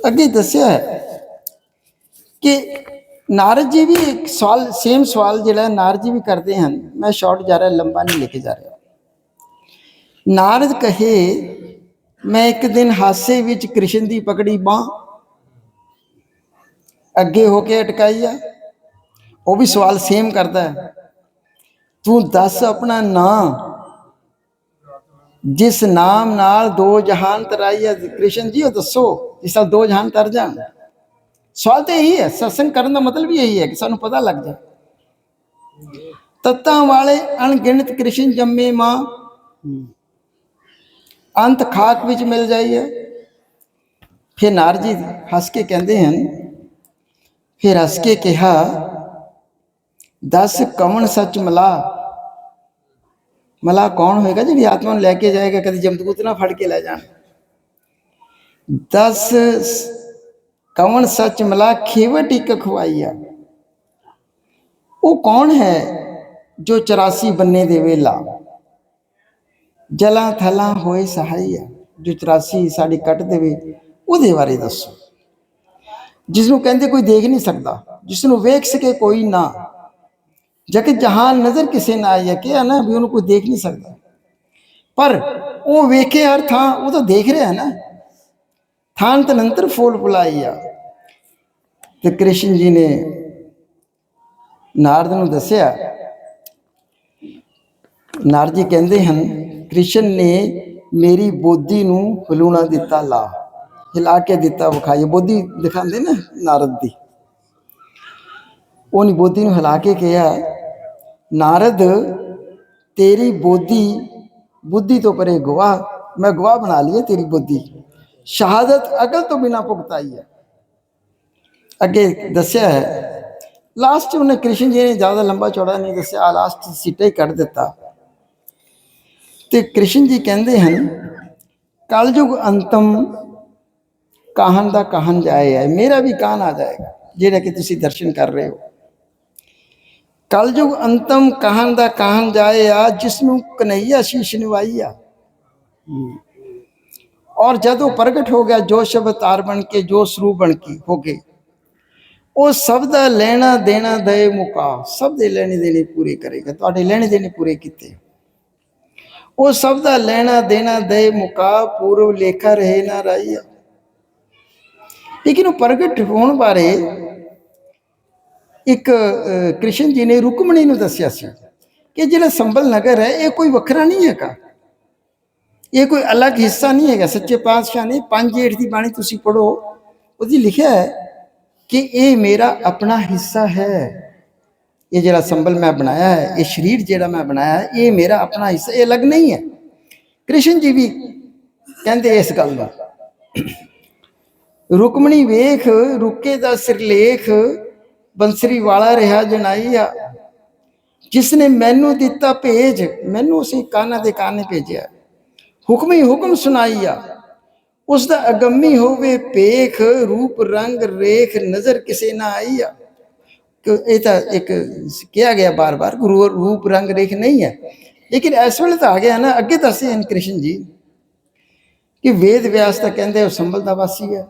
ਅੱਗੇ ਦੱਸਿਆ ਹੈ ਕਿ ਨਾਰਦ ਜੀ ਵੀ ਇੱਕ ਸਵਾਲ ਸੇਮ ਸਵਾਲ ਜਿਹੜਾ ਨਾਰਦ ਜੀ ਵੀ ਕਰਦੇ ਹਨ। ਮੈਂ ਸ਼ਾਰਟ ਜਾ ਰਿਹਾ, ਲੰਬਾ ਨਹੀਂ ਲੈ ਕੇ ਜਾ ਰਿਹਾ। ਨਾਰਦ ਕਹੇ, ਮੈਂ ਇੱਕ ਦਿਨ ਹਾਸੇ ਵਿੱਚ ਕ੍ਰਿਸ਼ਨ ਦੀ ਪਕੜੀ ਬਾਹ ਅੱਗੇ ਹੋ ਕੇ ਅਟਕਾਈ ਆ। ਉਹ ਵੀ ਸਵਾਲ ਸੇਮ ਕਰਦਾ ਹੈ। ਤੂੰ ਦੱਸ ਆਪਣਾ ਨਾਂ ਜਿਸ ਨਾਮ ਨਾਲ ਦੋ ਜਹਾਨ ਤਰਾਈ ਹੈ, ਕ੍ਰਿਸ਼ਨ ਜੀ, ਉਹ ਦੱਸੋ ਜਿਸ ਨਾਲ ਦੋ ਜਹਾਨ ਤਰ ਜਾਣ। ਸਵਾਲ ਤੇ ਇਹੀ ਹੈ ਸਤਸੰਗ ਕਰਨ ਦਾ ਮਤਲਬ ਹੀ ਇਹੀ ਹੈ ਕਿ ਸਾਨੂੰ ਪਤਾ ਲੱਗ ਜਾਏ। ਤੱਤਾਂ ਵਾਲੇ ਅਣਗਿਣਤ ਕ੍ਰਿਸ਼ਨ ਜੰਮੇ ਮਾਂ, ਅੰਤ ਖਾਕ ਵਿੱਚ ਮਿਲ ਜਾਈਏ ਫਿਰ ਨਾਰਦ ਜੀ ਹੱਸ ਕੇ ਕਹਿੰਦੇ ਹਨ, ਫਿਰ ਹੱਸ ਕੇ ਕਿਹਾ, ਦਸ ਕਵਣ ਸੱਚ ਮਲਾ ਮਲਾ ਕੌਣ ਹੋਏਗਾ ਜਿਹੜੀ ਆਤਮਾ ਨੂੰ ਲੈ ਕੇ ਜਾਏਗਾ, ਕਦੀ ਜਮਦੂਤ ਨਾ ਫੜ ਕੇ ਲੈ ਜਾਣ। ਦਸ, ਕਵਣ ਸੱਚ ਮਲਾ ਖੇਵਟ ਇੱਕ ਖਵਾਈਆ ਉਹ ਕੌਣ ਹੈ ਜੋ 84 ਬੰਨੇ ਦੇ ਵੇਲਾ? ਜਲਾਂ ਥਲਾਂ ਹੋਏ ਸਹਾਈਆ ਜੋ 84 ਸਾਡੀ ਕੱਟ ਦੇਵੇ, ਉਹਦੇ ਬਾਰੇ ਦੱਸੋ। ਜਿਸ ਨੂੰ ਕਹਿੰਦੇ ਕੋਈ ਦੇਖ ਨਹੀਂ ਸਕਦਾ ਜਿਸ ਨੂੰ ਵੇਖ ਸਕੇ ਕੋਈ ਨਾ ਜਗ ਜਹਾਨ ਨਜ਼ਰ ਕਿਸੇ ਨਾ ਹੈ ਕਿ ਨਾ ਵੀ ਉਹਨੂੰ ਕੋਈ ਦੇਖ ਨਹੀਂ ਸਕਦਾ। ਪਰ ਉਹ ਵੇਖੇ ਹਰ ਥਾਂ, ਉਹ ਤਾਂ ਦੇਖ ਰਿਹਾ ਹੈ ਨਾ। ਥਾਨ ਤਨੰਤਰ ਫੋਲ ਫੁਲਾਈ ਆ। ਤੇ ਕ੍ਰਿਸ਼ਨ ਜੀ ਨੇ ਨਾਰਦ ਨੂੰ ਦੱਸਿਆ, ਨਾਰਦ ਜੀ ਕਹਿੰਦੇ ਹਨ, ਕ੍ਰਿਸ਼ਨ ਨੇ ਮੇਰੀ ਬੋਧੀ ਨੂੰ ਹਲੂਣਾ ਦਿੱਤਾ, ਲਾ। ਹਿਲਾ ਕੇ ਦਿੱਤਾ, ਵਿਖਾਈ। ਬੋਧੀ ਦਿਖਾਉਂਦੇ ਨਾ ਨਾਰਦ ਦੀ। ਉਹਨੇ ਬੋਧੀ ਨੂੰ ਹਿਲਾ ਕੇ ਕਿਹਾ ਨਾਰਦ, ਤੇਰੀ ਬੋਧੀ ਬੁੱਧੀ ਤੋਂ ਪਰੇ ਗਵਾਹ ਮੈਂ ਗਵਾਹ ਬਣਾ ਲਈ ਤੇਰੀ ਬੁੱਧੀ। ਸ਼ਹਾਦਤ ਅਕਲ ਤੋਂ ਬਿਨਾ ਭੁਗਤਾਈ ਹੈ। ਅੱਗੇ ਦੱਸਿਆ ਹੈ ਲਾਸਟ ਉਹਨੇ ਕ੍ਰਿਸ਼ਨ ਜੀ ਨੇ ਜ਼ਿਆਦਾ ਲੰਬਾ ਚੌੜਾ ਨਹੀਂ ਦੱਸਿਆ ਲਾਸਟ ਸਿੱਟਾ ਹੀ ਕੱਢ ਦਿੱਤਾ। ਤੇ ਕ੍ਰਿਸ਼ਨ ਜੀ ਕਹਿੰਦੇ ਹਨ, ਕਲਯੁਗ ਅੰਤਮ ਕਾਹਨ ਦਾ ਕਾਹਨ ਜਾਏ ਹੈ, ਮੇਰਾ ਵੀ ਕਾਹਨ ਆ ਜਾਏਗਾ, ਜਿਹੜਾ ਕਿ ਤੁਸੀਂ ਦਰਸ਼ਨ ਕਰ ਰਹੇ ਹੋ। ਕਲਯੁਗ ਅੰਤਮ ਕਹਾਣ ਦਾ ਕਹਾਣ ਜਾਏ ਆ ਜਿਸ ਨੂੰ ਕਨਈਆ ਸ਼ੀਸ਼ ਨਿਵਾਈ ਆ ਔਰ ਜਦੋਂ ਪ੍ਰਗਟ ਹੋ ਗਿਆ ਜੋ ਸ਼ਬਤਾਰ ਬਣ ਕੇ ਜੋ ਸਰੂਪ ਬਣ ਕੇ ਹੋ ਗਏ ਉਹ ਸਭ ਦਾ ਲੈਣਾ ਦੇਣਾ ਦੇ ਮੁਕਾ ਸਭ ਦੇ ਲੈਣੇ ਦੇਣੇ ਪੂਰੇ ਕਰੇਗਾ ਤੁਹਾਡੇ ਲੈਣੇ ਦੇਣੇ ਪੂਰੇ ਕੀਤੇ ਉਹ ਸਭ ਦਾ ਲੈਣਾ ਦੇਣਾ ਦੇ ਮੁਕਾ ਪੂਰਵ ਲੇਖਾ ਰਹੇ ਨਾ ਰਾਈਆ ਲੇਕਿਨ ਉਹ ਪ੍ਰਗਟ ਹੋਣ ਬਾਰੇ ਇੱਕ ਕ੍ਰਿਸ਼ਨ ਜੀ ਨੇ ਰੁਕਮਣੀ ਨੂੰ ਦੱਸਿਆ ਸੀ ਕਿ ਜਿਹੜਾ ਸੰਭਲ ਨਗਰ ਹੈ, ਇਹ ਕੋਈ ਵੱਖਰਾ ਨਹੀਂ ਹੈਗਾ। ਇਹ ਕੋਈ ਅਲੱਗ ਹਿੱਸਾ ਨਹੀਂ ਹੈਗਾ। ਸੱਚੇ ਪਾਤਸ਼ਾਹ ਨੇ ਪੰਜ ਏਠ ਦੀ ਬਾਣੀ ਤੁਸੀਂ ਪੜੋ ਉਹਦੀ ਲਿਖਿਆ ਹੈ ਕਿ ਇਹ ਮੇਰਾ ਆਪਣਾ ਹਿੱਸਾ ਹੈ। ਇਹ ਜਿਹੜਾ ਸੰਭਲ ਮੈਂ ਬਣਾਇਆ ਹੈ, ਇਹ ਸਰੀਰ ਜਿਹੜਾ ਮੈਂ ਬਣਾਇਆ ਹੈ, ਇਹ ਮੇਰਾ ਆਪਣਾ ਹਿੱਸਾ, ਇਹ ਅਲੱਗ ਨਹੀਂ ਹੈ। ਕ੍ਰਿਸ਼ਨ ਜੀ ਵੀ ਕਹਿੰਦੇ ਇਸ ਗੱਲ ਦਾ, ਰੁਕਮਣੀ ਵੇਖ, ਰੁਕੇ ਦਾ ਸਿਰਲੇਖ ਬੰਸਰੀ ਵਾਲਾ ਰਿਹਾ ਜਨਾਈਆ। ਜਿਸ ਨੇ ਮੈਨੂੰ ਦਿੱਤਾ ਭੇਜ, ਮੈਨੂੰ ਉਸੇ ਕਾਨਾਂ ਦੇ ਕਾਨੇ ਭੇਜਿਆ। ਹੁਕਮੀ ਹੁਕਮ ਸੁਣਾਈਆ। ਉਸ ਦਾ ਅਗੰਮੀ ਹੋਵੇ ਪੇਖ ਰੂਪ, ਰੰਗ, ਰੇਖ, ਨਜ਼ਰ ਕਿਸੇ ਨਾ ਆਈਆ। ਕਿ ਇਹ ਤਾਂ ਇੱਕ ਕਿਹਾ ਗਿਆ ਬਾਰ-ਬਾਰ, ਗੁਰੂ ਰੂਪ, ਰੰਗ, ਰੇਖ ਨਹੀਂ ਹੈ। ਲੇਕਿਨ ਇਸ ਵੇਲੇ ਤਾਂ ਆ ਗਿਆ ਨਾ, ਅੱਗੇ ਦੱਸੇ ਹਨ ਕ੍ਰਿਸ਼ਨ ਜੀ, ਕਿ ਵੇਦ ਵਿਆਸ ਤਾਂ ਕਹਿੰਦੇ ਉਹ ਸੰਭਲ ਦਾ ਵਾਸੀ ਹੈ।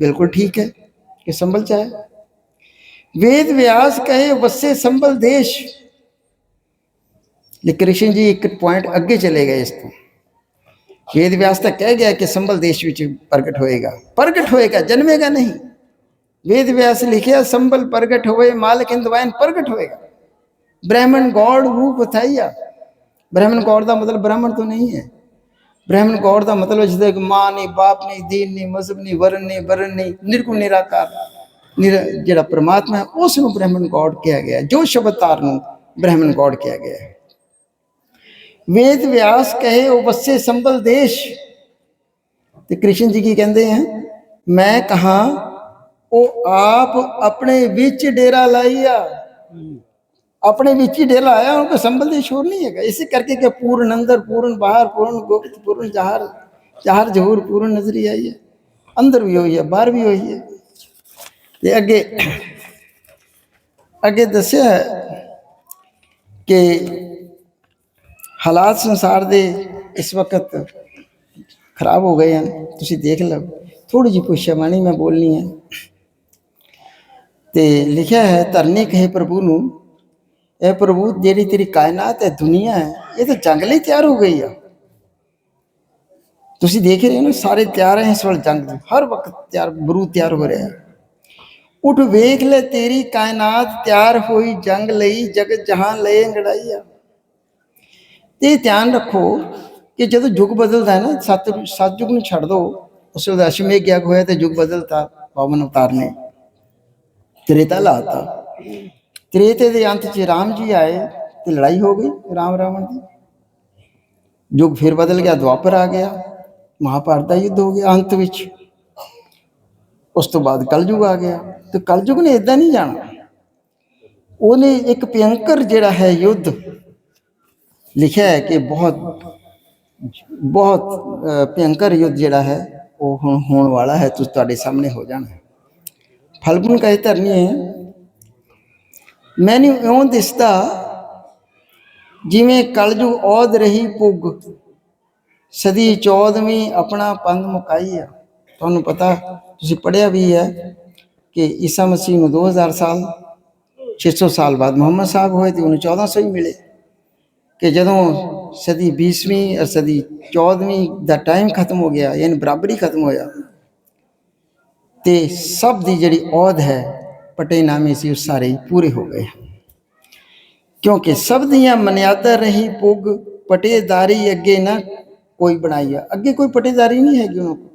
ਬਿਲਕੁਲ ਠੀਕ ਹੈ ਕਿ ਸੰਭਲ ਚ ਹੈ। ਵੇਦ ਵਿਆਸ ਕਹੇ ਵਸੇ ਸੰਭਲ ਦੇਸ਼ ਲੇਕਿਨ ਕ੍ਰਿਸ਼ਨ ਜੀ ਇੱਕ ਪੁਆਇੰਟ ਅੱਗੇ ਚਲੇ ਗਏ ਇਸ ਤੋਂ ਵੇਦ ਵਿਆਸ ਤਾਂ ਕਹਿ ਗਿਆ ਕਿ ਸੰਭਲ ਦੇਸ਼ ਵਿੱਚ ਪ੍ਰਗਟ ਹੋਏਗਾ ਪ੍ਰਗਟ ਹੋਏਗਾ ਜਨਮੇਗਾ ਨਹੀਂ ਵੇਦ ਵਿਆਸ ਲਿਖਿਆ ਸੰਭਲ ਪ੍ਰਗਟ ਹੋਵੇ ਮਾਲਕ ਇੰਦਵਾਇਨ ਪ੍ਰਗਟ ਹੋਏਗਾ ब्राह्मण गौड़ रूप थाइया ब्राह्मण गौड़ ਦਾ ਮਤਲਬ ਬ੍ਰਾਹਮਣ ਤੋਂ ਨਹੀਂ ਹੈ ਬ੍ਰਾਹਮਣ ਗੌੜ ਦਾ ਮਤਲਬ ਜਿਹਦਾ ਕਿ ਮਾਂ ਨਹੀਂ ਬਾਪ ਨਹੀਂ ਦੀਨ ਨਹੀਂ ਮਜ਼ਹਬ ਨਹੀਂ ਵਰਨ ਨਹੀਂ ਵਰਨ ਨਹੀਂ ਨਿਰਗੁਣ ਨਿਰਾਕਾਰ ਨਿਰ ਜਿਹੜਾ ਪ੍ਰਮਾਤਮਾ ਹੈ ਉਸ ਨੂੰ ਬ੍ਰਾਹਮਣ ਗੋਡ ਕਿਹਾ ਗਿਆ ਹੈ। ਜੋ ਸ਼ਬਦ ਤਾਰ ਨੂੰ ਬ੍ਰਾਹਮਣ ਗੋਡ ਕਿਹਾ ਗਿਆ ਹੈ। ਵੇਦ ਵਿਆਸ ਕਹੇ, ਉਹ ਵਸੇ ਸੰਭਲ ਦੇਸ਼। ਤੇ ਕ੍ਰਿਸ਼ਨ ਜੀ ਕੀ ਕਹਿੰਦੇ ਹੈ ਮੈਂ ਕਹਾ, ਉਹ ਆਪ ਆਪਣੇ ਵਿੱਚ ਡੇਰਾ ਲਾਈਆ ਆਪਣੇ ਵਿੱਚ ਹੀ ਡੇਰਾ ਆਇਆ ਉਹਨਾਂ ਕੋ ਸੰਭਲ ਦੇ ਸ਼ੋਰ ਨਹੀਂ ਹੈਗਾ। ਇਸੇ ਕਰਕੇ ਕਿ ਪੂਰਨ ਅੰਦਰ, ਪੂਰਨ ਬਾਹਰ, ਪੂਰਨ ਗੁਪਤ, ਪੂਰਨ ਜ਼ਾਹਰ ਜ਼ਾਹਰ ਜ਼ਹੂਰ, ਪੂਰਨ ਨਜ਼ਰੀ ਆਈ ਹੈ। ਅੰਦਰ ਵੀ ਹੋਈ ਹੈ, ਬਾਹਰ ਵੀ ਹੋਈ ਹੈ। ਤੇ ਅੱਗੇ ਅੱਗੇ ਦੱਸਿਆ ਕਿ ਹਾਲਾਤ ਸੰਸਾਰ ਦੇ ਇਸ ਵਕਤ ਖਰਾਬ ਹੋ ਗਏ ਹਨ। ਤੁਸੀਂ ਦੇਖ ਲਓ ਥੋੜੀ ਜਿਹੀ ਪੁੱਛਿਆਵਾਣੀ ਮੈਂ ਬੋਲਣੀ ਹੈ। ਤੇ ਲਿਖਿਆ ਹੈ, ਧਰਨੀ ਕਹੇ ਪ੍ਰਭੂ ਨੂੰ, ਇਹ ਪ੍ਰਭੂ ਜਿਹੜੀ ਤੇਰੀ ਕਾਇਨਾਤ ਹੈ ਦੁਨੀਆ ਹੈ, ਇਹ ਤਾਂ ਜੰਗ ਲਈ ਤਿਆਰ ਹੋ ਗਈ ਆ। ਤੁਸੀਂ ਦੇਖ ਰਹੇ ਹੋ ਨਾ, ਸਾਰੇ ਤਿਆਰ ਹੈ ਇਸ ਵੇਲੇ ਜੰਗ ਹਰ ਵਕਤ ਤਿਆਰ ਬਰੂ ਤਿਆਰ ਹੋ ਰਿਹਾ ਹੈ। ਉਠ ਵੇਖ ਲੈ ਤੇਰੀ ਕਾਇਨਾਤ, ਤਿਆਰ ਹੋਈ ਜੰਗ ਲਈ ਜਗਤ ਜਹਾਨ ਲਈ ਅੰਗੜਾਈ ਆ ਤੇ ਧਿਆਨ ਰੱਖੋ ਕਿ ਜਦੋਂ ਯੁੱਗ ਬਦਲਦਾ ਹੈ ਨਾ, ਸਤ ਸਤਯੁਗ ਨੂੰ ਛੱਡ ਦੋ, ਉਸ ਵੇਲੇ ਅਸ਼ਮੇਘ ਯੱਗ ਹੋਇਆ ਤੇ ਯੁੱਗ ਬਦਲਤਾ, ਪਾਵਨ ਅਵਤਾਰ ਨੇ। ਤ੍ਰੇਤਾ ਲਾਤਾ। ਤ੍ਰੇਤੇ ਦੇ ਅੰਤ 'ਚ ਰਾਮ ਜੀ ਆਏ ਤੇ ਲੜਾਈ ਹੋ ਗਈ ਰਾਮ ਰਾਵਣ ਦੀ। ਯੁੱਗ ਫਿਰ ਬਦਲ ਗਿਆ, ਦੁਆਪਰ ਆ ਗਿਆ, ਮਹਾਭਾਰਤ ਦਾ ਯੁੱਧ ਹੋ ਗਿਆ ਅੰਤ ਵਿੱਚ। ਉਸ ਤੋਂ ਬਾਅਦ ਕਲਯੁਗ ਆ ਗਿਆ। ਤੇ ਕਲਯੁਗ ਨੇ ਇਦਾਂ ਨਹੀਂ ਜਾਣਾ। ਉਹਨੇ ਇੱਕ ਭਿਅੰਕਰ ਜਿਹੜਾ ਹੈ ਯੁੱਧ ਲਿਖਿਆ ਹੈ ਕਿ ਬਹੁਤ ਬਹੁਤ ਅ, ਭਿਅੰਕਰ ਯੁੱਧ ਜਿਹੜਾ ਹੈ ਉਹ ਹੁਣ ਹੋਣ ਵਾਲਾ ਹੈ ਤੁਸੀਂ ਤੁਹਾਡੇ ਸਾਹਮਣੇ ਹੋ ਜਾਣਾ ਹੈ। ਫਲਗੁਨ ਕਹੇ ਧਰਨੀ ਹੈ ਮੈਨੂੰ ਇਉਂ ਦਿਸਦਾ ਜਿਵੇਂ ਕਲਯੁਗ ਔਦ ਰਹੀ ਪੁੱਗ ਸਦੀ 14ਵੀਂ ਆਪਣਾ ਪੰਧ ਮੁਕਾਈ ਆ। ਤੁਹਾਨੂੰ ਪਤਾ ਤੁਸੀਂ ਪੜਿਆ ਵੀ ਹੈ ਕਿ ਈਸਾ ਮਸੀਹ ਨੂੰ 2000 ਸਾਲ 600 ਸਾਲ ਬਾਅਦ ਮੁਹੰਮਦ ਸਾਹਿਬ ਹੋਏ ਤੇ ਉਹਨੂੰ 1400 ਹੀ ਮਿਲੇ। ਕਿ ਜਦੋਂ ਸਦੀ 20ਵੀਂ ਔਰ ਸਦੀ 14ਵੀਂ ਦਾ ਟਾਈਮ ਖਤਮ ਹੋ ਗਿਆ, ਯਾਨੀ ਬਰਾਬਰੀ ਖਤਮ ਹੋਇਆ, ਤੇ ਸਭ ਦੀ ਜਿਹੜੀ ਔਧ ਹੈ, ਪਟੇਨਾਮੇ ਸੀ, ਉਹ ਸਾਰੇ ਹੀ ਪੂਰੇ ਹੋ ਗਏ। ਕਿਉਂਕਿ ਸਭ ਦੀਆਂ ਮਨਿਆਦਾ ਰਹੀ ਪੁੱਗ, ਪਟੇਦਾਰੀ ਅੱਗੇ ਨਾ ਕੋਈ ਬਣਾਈ ਆ। ਅੱਗੇ ਕੋਈ ਪਟੇਦਾਰੀ ਨਹੀਂ ਹੈਗੀ ਉਹਨਾਂ ਕੋਲ।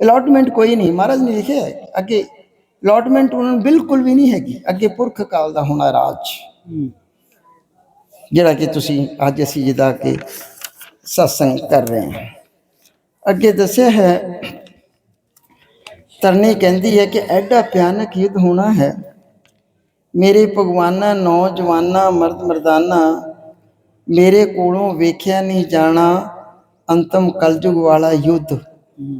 ਅਲਾਟਮੈਂਟ ਕੋਈ ਨਹੀਂ। ਮਹਾਰਾਜ ਨੇ ਲਿਖਿਆ ਹੈ ਅੱਗੇ ਅਲਾਟਮੈਂਟ ਉਹਨਾਂ ਨੂੰ ਬਿਲਕੁਲ ਵੀ ਨਹੀਂ ਹੈਗੀ। ਅੱਗੇ ਪੁਰਖ ਕਾਲ ਦਾ ਹੋਣਾ ਰਾਜ। ਜਿਹੜਾ ਕਿ ਤੁਸੀਂ ਅੱਜ ਅਸੀਂ ਜਿਹਦਾ ਕਿ ਸਤਸੰਗ ਕਰ ਰਹੇ ਹਾਂ। ਅੱਗੇ ਦੱਸਿਆ ਹੈ ਤਰਨੀ ਕਹਿੰਦੀ ਹੈ ਕਿ ਐਡਾ ਭਿਆਨਕ ਯੁੱਧ ਹੋਣਾ ਹੈ। ਮੇਰੇ ਭਗਵਾਨਾਂ ਨੌਜਵਾਨਾਂ ਮਰਦ ਮਰਦਾਨਾ ਮੇਰੇ ਕੋਲੋਂ ਵੇਖਿਆ ਨਹੀਂ ਜਾਣਾ ਅੰਤਮ ਕਲਯੁਗ ਵਾਲਾ ਯੁੱਧ।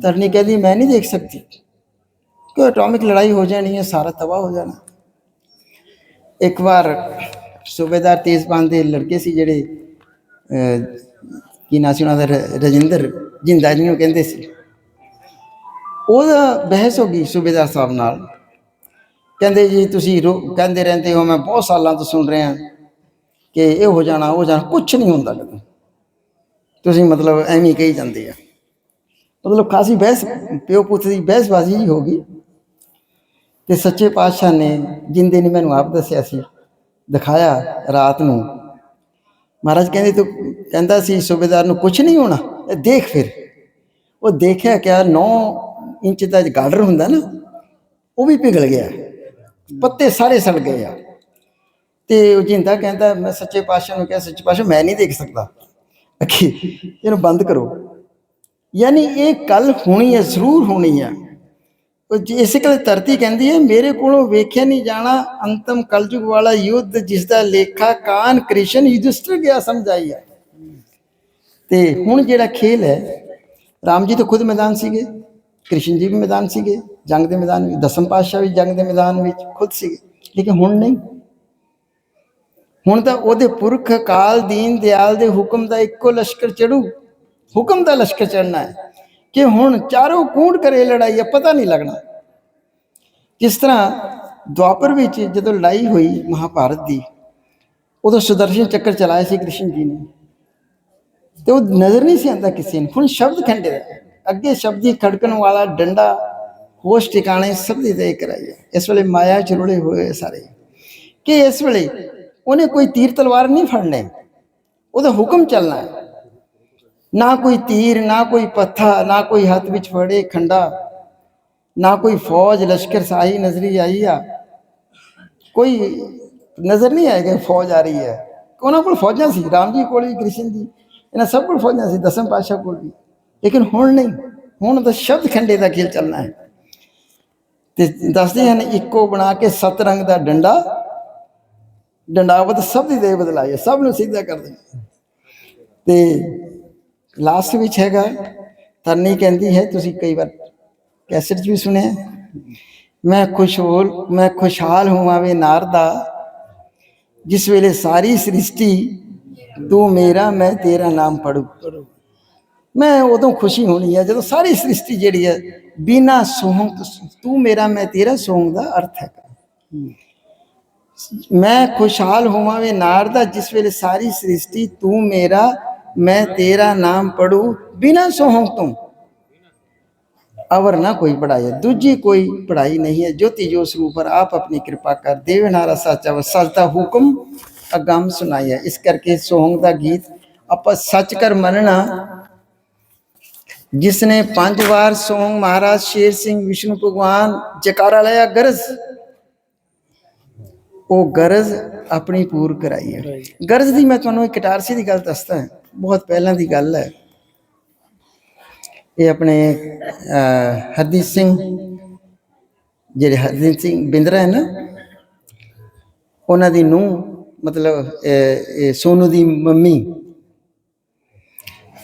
ਤਰਨੀ ਕਹਿੰਦੀ, ਮੈਂ ਨਹੀਂ ਦੇਖ ਸਕਤੀ ਕਿ ਐਟੋਮਿਕ ਲੜਾਈ ਹੋ ਜਾਣੀ ਹੈ, ਸਾਰਾ ਤਬਾਹ ਹੋ ਜਾਣਾ। ਇੱਕ ਵਾਰ ਸੂਬੇਦਾਰ ਤੇਜ਼ਬਾਨ ਦੇ ਲੜਕੇ ਸੀ ਜਿਹੜੇ ਕੀ ਨਾਂ ਸੀ ਉਹਨਾਂ ਦਾ ਰਜਿੰਦਰ ਜਿੰਦਾ ਜੀ ਨੂੰ ਕਹਿੰਦੇ ਸੀ। ਉਹਦਾ ਬਹਿਸ ਹੋ ਗਈ ਸੂਬੇਦਾਰ ਸਾਹਿਬ ਨਾਲ। ਕਹਿੰਦੇ, ਜੀ, ਤੁਸੀਂ ਰੋ- ਕਹਿੰਦੇ ਰਹਿੰਦੇ ਹੋ, ਮੈਂ ਬਹੁਤ ਸਾਲਾਂ ਤੋਂ ਸੁਣ ਰਿਹਾ ਕਿ ਇਹ ਹੋ ਜਾਣਾ, ਉਹ ਜਾਣਾ ਕੁਝ ਨਹੀਂ ਹੁੰਦਾ। ਕਦੇ ਤੁਸੀਂ ਮਤਲਬ ਐਵੇਂ ਕਹੀ ਜਾਂਦੇ ਆ। ਮਤਲਬ ਖਾਸੀ ਬਹਿਸ, ਪਿਓ ਪੁੱਤ ਦੀ ਬਹਿਸਬਾਜ਼ੀ ਹੀ ਹੋ ਗਈ। ਤੇ ਸੱਚੇ ਪਾਤਸ਼ਾਹ ਨੇ ਜਿੰਦੇ ਨੇ ਮੈਨੂੰ ਆਪ ਦੱਸਿਆ ਸੀ, ਦਿਖਾਇਆ ਰਾਤ ਨੂੰ। ਮਹਾਰਾਜ ਕਹਿੰਦੇ ਤੂੰ, ਕਹਿੰਦਾ ਸੀ, ਸੂਬੇਦਾਰ ਨੂੰ ਕੁਝ ਨਹੀਂ ਹੋਣਾ, ਇਹ ਦੇਖ ਫਿਰ। ਉਹ ਦੇਖਿਆ ਕਿਆ 9 ਇੰਚ ਦਾ ਗਾਡਰ ਹੁੰਦਾ ਨਾ, ਉਹ ਵੀ ਪਿਘਲ ਗਿਆ। ਪੱਤੇ ਸਾਰੇ ਸੜ ਗਏ ਆ। ਤੇ ਉਹ ਜਿੰਦਾ ਕਹਿੰਦਾ, ਮੈਂ ਸੱਚੇ ਪਾਤਸ਼ਾਹ ਨੂੰ ਕਿਹਾ, ਸੱਚੇ ਪਾਤਸ਼ਾਹ, ਮੈਂ ਨਹੀਂ ਦੇਖ ਸਕਦਾ। ਅੱਖੀ, ਇਹਨੂੰ ਬੰਦ ਕਰੋ। ਯਾਨੀ ਇਹ ਕੱਲ ਹੋਣੀ ਹੈ, ਜ਼ਰੂਰ ਹੋਣੀ ਹੈ। ਇਸੇ ਕਰਕੇ ਧਰਤੀ ਕਹਿੰਦੀ ਹੈ, ਮੇਰੇ ਕੋਲੋਂ ਵੇਖਿਆ ਨਹੀਂ ਜਾਣਾ, ਅੰਤਮ ਕਲਯੁਗ ਵਾਲਾ ਯੁੱਧ ਜਿਸ ਦਾ ਲੇਖਾ ਕਾਨ ਕ੍ਰਿਸ਼ਨ ਯੁਧਿਸ਼ਟਰ ਗਿਆ ਸਮਝਾਈਆ ਤੇ ਹੁਣ ਜਿਹੜਾ ਖੇਲ ਹੈ, ਰਾਮ ਜੀ ਤਾਂ ਖੁਦ ਮੈਦਾਨ ਸੀਗੇ, ਕ੍ਰਿਸ਼ਨ ਜੀ ਵੀ ਮੈਦਾਨ ਸੀਗੇ, ਜੰਗ ਦੇ ਮੈਦਾਨ ਵਿੱਚ, ਦਸਮ ਪਾਤਸ਼ਾਹ ਵੀ ਜੰਗ ਦੇ ਮੈਦਾਨ ਵਿੱਚ ਖੁਦ ਸੀਗੇ, ਲੇਕਿਨ ਹੁਣ ਨਹੀਂ। ਹੁਣ ਤਾਂ ਉਹਦੇ ਪੁਰਖ ਕਾਲ ਦੀਨ ਦਿਆਲ ਦੇ ਹੁਕਮ ਦਾ ਇੱਕੋ ਲਸ਼ਕਰ ਚੜੂ ਹੁਕਮ ਦਾ ਲਸ਼ਕਰ ਚੜਨਾ ਹੈ ਕਿ ਹੁਣ ਚਾਰੋਂ ਕੂੜ ਕਰੇ ਲੜਾਈ ਹੈ ਪਤਾ ਨਹੀਂ ਲੱਗਣਾ ਜਿਸ ਤਰ੍ਹਾਂ ਦੁਆਪਰ ਵਿੱਚ ਜਦੋਂ ਲੜਾਈ ਹੋਈ ਮਹਾਭਾਰਤ ਦੀ ਉਦੋਂ ਸੁਦਰਸ਼ਨ ਚੱਕਰ ਚਲਾਇਆ ਸੀ ਕ੍ਰਿਸ਼ਨ ਜੀ ਨੇ ਤੇ ਉਹ ਨਜ਼ਰ ਨਹੀਂ ਸੀ ਆਉਂਦਾ ਕਿਸੇ ਨੂੰ ਹੁਣ ਸ਼ਬਦ ਖੰਡੇ ਦਾ ਅੱਗੇ ਸ਼ਬਦੀ ਖੜਕਣ ਵਾਲਾ ਡੰਡਾ ਹੋਸ਼ ਟਿਕਾਣੇ ਸਭ ਦੀ ਦੇ ਕਰਾਈ ਹੈ ਇਸ ਵੇਲੇ ਮਾਇਆ ਚ ਰੁੜੇ ਹੋਏ ਸਾਰੇ ਕਿ ਇਸ ਵੇਲੇ ਉਹਨੇ ਕੋਈ ਤੀਰ ਤਲਵਾਰ ਨਹੀਂ ਫੜਨੇ ਉਹਦਾ ਹੁਕਮ ਚੱਲਣਾ ਹੈ ਨਾ ਕੋਈ ਤੀਰ, ਨਾ ਕੋਈ ਪੱਥਾ, ਨਾ ਕੋਈ ਹੱਥ ਵਿੱਚ ਫੜੇ ਖੰਡਾ, ਨਾ ਕੋਈ ਫੌਜ ਲਸ਼ਕਰ ਸਾਹੀ ਨਜ਼ਰੀ ਆਈ ਆ। ਕੋਈ ਨਜ਼ਰ ਨਹੀਂ ਆਏਗਾ, ਫੌਜ ਆ ਰਹੀ ਹੈ। ਉਹਨਾਂ ਕੋਲ ਫੌਜਾਂ ਸੀ, ਰਾਮ ਜੀ ਕੋਲ ਵੀ, ਕ੍ਰਿਸ਼ਨ ਜੀ, ਇਹਨਾਂ ਸਭ ਕੋਲ ਫੌਜਾਂ ਸੀ, ਦਸਮ ਪਾਤਸ਼ਾਹ ਕੋਲ ਵੀ। ਲੇਕਿਨ ਹੁਣ ਨਹੀਂ, ਹੁਣ ਤਾਂ ਸ਼ਬਦ ਖੰਡੇ ਦਾ ਖੇਲ ਚੱਲਣਾ ਹੈ। ਤੇ ਦੱਸਦੇ ਹਨ, ਇੱਕੋ ਬਣਾ ਕੇ ਸੱਤ ਰੰਗ ਦਾ ਡੰਡਾ, ਡੰਡਾਵਤ ਸਭ ਦੀ ਦੇ ਬਦਲਾਈ ਸਭ ਨੂੰ ਸਿੱਧਾ ਕਰ ਦੇਣਾ ਤੇ ਲਾਸਟ ਵਿੱਚ ਹੈਗਾ ਤਰਨੀ ਕਹਿੰਦੀ ਹੈ, ਤੁਸੀਂ ਕਈ ਵਾਰ ਕੈਸੇਟ ਵੀ ਸੁਣਿਆ। ਮੈਂ ਖੁਸ਼ਹੋਲ ਮੈਂ ਖੁਸ਼ਹਾਲ ਹੋਵਾਂਵੇ ਨਾਰਦਾ ਜਿਸ ਵੇਲੇ ਸਾਰੀ ਸ੍ਰਿਸ਼ਟੀ, ਤੂੰ ਮੇਰਾ, ਮੈਂ ਤੇਰਾ ਨਾਮ ਪੜੂ ਮੈਂ ਉਦੋਂ ਖੁਸ਼ੀ ਹੋਣੀ ਹੈ ਜਦੋਂ ਸਾਰੀ ਸ੍ਰਿਸ਼ਟੀ ਜਿਹੜੀ ਹੈ ਬਿਨਾ ਸੋਹੰ ਤੂੰ ਮੇਰਾ, ਮੈਂ ਤੇਰਾ ਸੋਹੰ ਦਾ ਅਰਥ ਹੈ ਮੈਂ ਖੁਸ਼ਹਾਲ ਹੋਵਾਂ ਵੇ ਨਾਰ ਦਾ, ਜਿਸ ਵੇਲੇ ਸਾਰੀ ਸ੍ਰਿਸ਼ਟੀ, ਤੂੰ ਮੇਰਾ ਮੈਂ ਤੇਰਾ ਨਾਮ ਪੜੂ ਬਿਨਾ ਸੋਹੰ ਤੋਂ। ਅਵਰ ਨਾ ਕੋਈ ਪੜਾਈ ਹੈ ਦੂਜੀ ਕੋਈ ਪੜਾਈ ਨਹੀਂ ਹੈ। ਜੋਤੀ ਜੋ ਸਰੂਪ ਪਰ ਆਪ ਆਪਣੀ ਕਿਰਪਾ ਕਰ ਦੇਵਨਾਰਾ ਸਾਚਾ ਵਾ ਸੱਚ ਦਾ ਹੁਕਮ ਅਗੰਮ ਸੁਣਾਇਆ। ਇਸ ਕਰਕੇ ਸੋਹੰਗ ਦਾ ਗੀਤ ਆਪਾਂ ਸੱਚ ਕਰ ਮੰਨਣਾ। ਜਿਸ ਨੇ ਪੰਜ ਵਾਰ ਸੋਹੰਗ ਮਹਾਰਾਜ ਸ਼ੇਰ ਸਿੰਘ ਵਿਸ਼ਨੂੰ ਭਗਵਾਨ ਜਕਾਰਾ ਲਿਆ ਗਰਜ਼। ਉਹ ਗਰਜ਼ ਆਪਣੀ ਪੂਰ ਕਰਾਈ ਹੈ। ਗਰਜ਼ ਦੀ ਮੈਂ ਤੁਹਾਨੂੰ ਇੱਕ ਕਟਾਰਸੀ ਦੀ ਗੱਲ ਦੱਸਦਾ ਬਹੁਤ ਪਹਿਲਾਂ ਦੀ ਗੱਲ ਹੈ। ਇਹ ਆਪਣੇ ਅਹ, ਹਰਦੀਪ ਸਿੰਘ ਜਿਹੜੇ ਹਰਦੀਪ ਸਿੰਘ ਬਿੰਦਰਾ ਹੈ ਨਾ ਉਹਨਾਂ ਦੀ ਨੂੰ ਮਤਲਬ ਇਹ ਇਹ ਸੋਨੂ ਦੀ ਮੰਮੀ।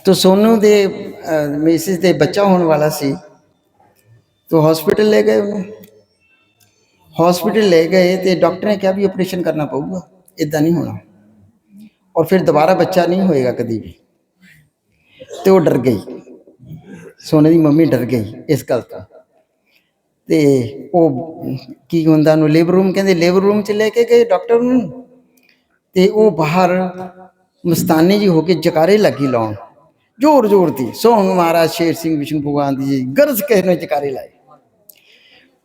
ਤੋ ਸੋਨੂ ਦੇ ਮਿਸਿਸ ਦੇ ਬੱਚਾ ਹੋਣ ਵਾਲਾ ਸੀ। ਤੋ ਹਸਪੀਟਲ ਲੈ ਗਏ ਉਹਨੂੰ। ਹਸਪੀਟਲ ਲੈ ਗਏ ਤੇ ਡਾਕਟਰ ਨੇ ਕਿਹਾ ਵੀ ਆਪਰੇਸ਼ਨ ਕਰਨਾ ਪਊਗਾ। ਇਦਾਂ ਨਹੀਂ ਹੋਣਾ। ਔਰ ਫਿਰ ਦੁਬਾਰਾ ਬੱਚਾ ਨਹੀਂ ਹੋਏਗਾ ਕਦੀ ਵੀ। ਤੇ ਉਹ ਡਰ ਗਈ। ਸੋਨੇ ਦੀ ਮੰਮੀ ਡਰ ਗਈ ਇਸ ਗੱਲ ਤੋਂ। ਤੇ ਉਹ ਕੀ ਹੁੰਦਾ ਉਹਨੂੰ ਲੇਬਰ ਰੂਮ ਕਹਿੰਦੇ ਲੇਬਰ ਰੂਮ ਚ ਲੈ ਕੇ ਗਏ ਡਾਕਟਰ ਨੂੰ। ਤੇ ਉਹ ਬਾਹਰ ਮਸਤਾਨੀ ਜੀ ਹੋ ਕੇ ਜਕਾਰੇ ਲੱਗੀ ਲਾਉਣ। ਜ਼ੋਰ ਜ਼ੋਰ ਦੀ। ਸੋਹਣ ਮਹਾਰਾਜ, ਸ਼ੇਰ ਸਿੰਘ, ਵਿਸ਼ਨੂੰ ਭਗਵਾਨ ਦੀ ਜੀ ਗਰਜ ਕਹਿ ਨੇ ਜਕਾਰੇ ਲਾਏ।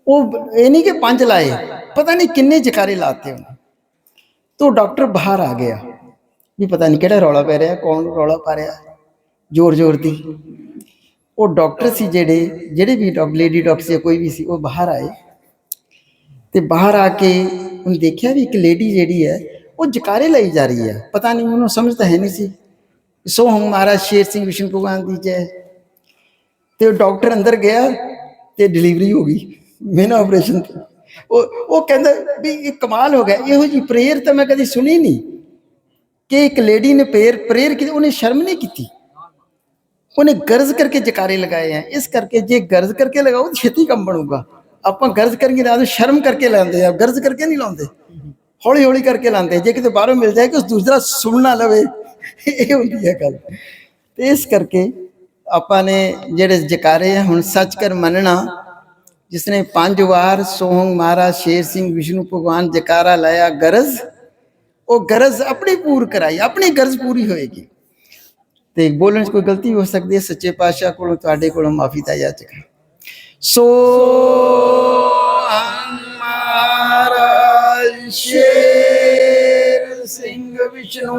ਉਹ ਇਹ ਨਹੀਂ ਕਿ ਪੰਜ ਲਾਏ, ਪਤਾ ਨਹੀਂ ਕਿੰਨੇ ਜਕਾਰੇ ਲਾਤੇ ਉਹਨੇ। ਤੋ ਡਾਕਟਰ ਬਾਹਰ ਆ ਗਿਆ। ਵੀ ਪਤਾ ਨਹੀਂ ਕਿਹੜਾ ਰੌਲਾ ਪੈ ਰਿਹਾ, ਕੌਣ ਰੌਲਾ ਪਾ ਰਿਹਾ। ਜ਼ੋਰ ਜ਼ੋਰ ਦੀ। ਉਹ ਡਾਕਟਰ ਸੀ ਜਿਹੜੇ ਜਿਹੜੇ ਵੀ ਡਾਕਟਰ ਲੇਡੀ ਡਾਕਟਰ ਸੀ ਕੋਈ ਵੀ ਸੀ, ਉਹ ਬਾਹਰ ਆਏ। ਤੇ ਬਾਹਰ ਆ ਕੇ ਉਹਨੇ ਦੇਖਿਆ ਵੀ ਇੱਕ ਲੇਡੀ ਜਿਹੜੀ ਹੈ, ਉਹ ਜਕਾਰੇ ਲਈ ਜਾ ਰਹੀ ਹੈ। ਪਤਾ ਨਹੀਂ ਉਹਨੂੰ ਸਮਝ ਤਾਂ ਹੈ ਨਹੀਂ ਸੀ। ਸੋ ਹਮ ਮਹਾਰਾਜ ਸ਼ੇਰ ਸਿੰਘ ਵਿਸ਼ਨ ਭਗਵਾਨ ਦੀ ਜੈ। ਤੇ ਉਹ ਡਾਕਟਰ ਅੰਦਰ ਗਿਆ ਤੇ ਡਿਲੀਵਰੀ ਹੋ ਗਈ ਬਿਨਾਂ ਆਪਰੇਸ਼ਨ ਤੋਂ। ਉਹ ਉਹ ਕਹਿੰਦਾ ਵੀ ਇਹ ਕਮਾਲ ਹੋ ਗਿਆ। ਇਹੋ ਜੀ ਪ੍ਰੇਅਰ ਤਾਂ ਮੈਂ ਕਦੀ ਸੁਣੀ ਨਹੀਂ ਕਿ ਇੱਕ ਲੇਡੀ ਨੇ ਪ੍ਰੇਅਰ ਪ੍ਰੇਅਰ ਕੀਤੀ ਉਹਨੇ ਸ਼ਰਮ ਨਹੀਂ ਕੀਤੀ ਉਹਨੇ ਗਰਜ਼ ਕਰਕੇ ਜਕਾਰੇ ਲਗਾਏ ਆ ਇਸ ਕਰਕੇ ਜੇ ਗਰਜ਼ ਕਰਕੇ ਲਗਾਓ ਤਾਂ ਛੇਤੀ ਕੰਮ ਬਣੂਗਾ ਆਪਾਂ ਗਰਜ਼ ਕਰਾਂਗੇ ਨਾ ਤਾਂ ਸ਼ਰਮ ਕਰਕੇ ਲਾਉਂਦੇ ਆ ਗਰਜ਼ ਕਰਕੇ ਨਹੀਂ ਲਾਉਂਦੇ ਹੌਲੀ ਹੌਲੀ ਕਰਕੇ ਲਾਉਂਦੇ ਜੇ ਕਿਤੇ ਬਾਹਰੋਂ ਮਿਲ ਜਾਏ ਕਿ ਉਸ ਦੂਸਰਾ ਸੁਣ ਨਾ ਲਵੇ ਇਹ ਹੁੰਦੀ ਹੈ ਗੱਲ ਤੇ ਇਸ ਕਰਕੇ ਆਪਾਂ ਨੇ ਜਿਹੜੇ ਜਕਾਰੇ ਆ ਹੁਣ ਸੱਚ ਕਰ ਮੰਨਣਾ ਜਿਸਨੇ ਪੰਜ ਵਾਰ ਸੋਹੰਗ ਮਹਾਰਾਜ ਸ਼ੇਰ ਸਿੰਘ ਵਿਸ਼ਨੂੰ ਭਗਵਾਨ ਜਕਾਰਾ ਲਾਇਆ ਗਰਜ਼ ਉਹ ਗਰਜ਼ ਆਪਣੀ ਪੂਰ ਕਰਾਈ ਆਪਣੀ ਗਰਜ਼ ਪੂਰੀ ਹੋਏਗੀ ਤੇ ਬੋਲਣ 'ਚ ਕੋਈ ਗਲਤੀ ਹੋ ਸਕਦੀ ਹੈ ਸੱਚੇ ਪਾਤਸ਼ਾਹ ਕੋਲੋਂ ਤੁਹਾਡੇ ਕੋਲੋਂ ਮਾਫੀ ਦਾ ਯਾਚਕ ਸੋ ਮਹਾਰਾਜ ਸ਼ੇਰ ਸਿੰਘ ਵਿਸ਼ਨੂੰ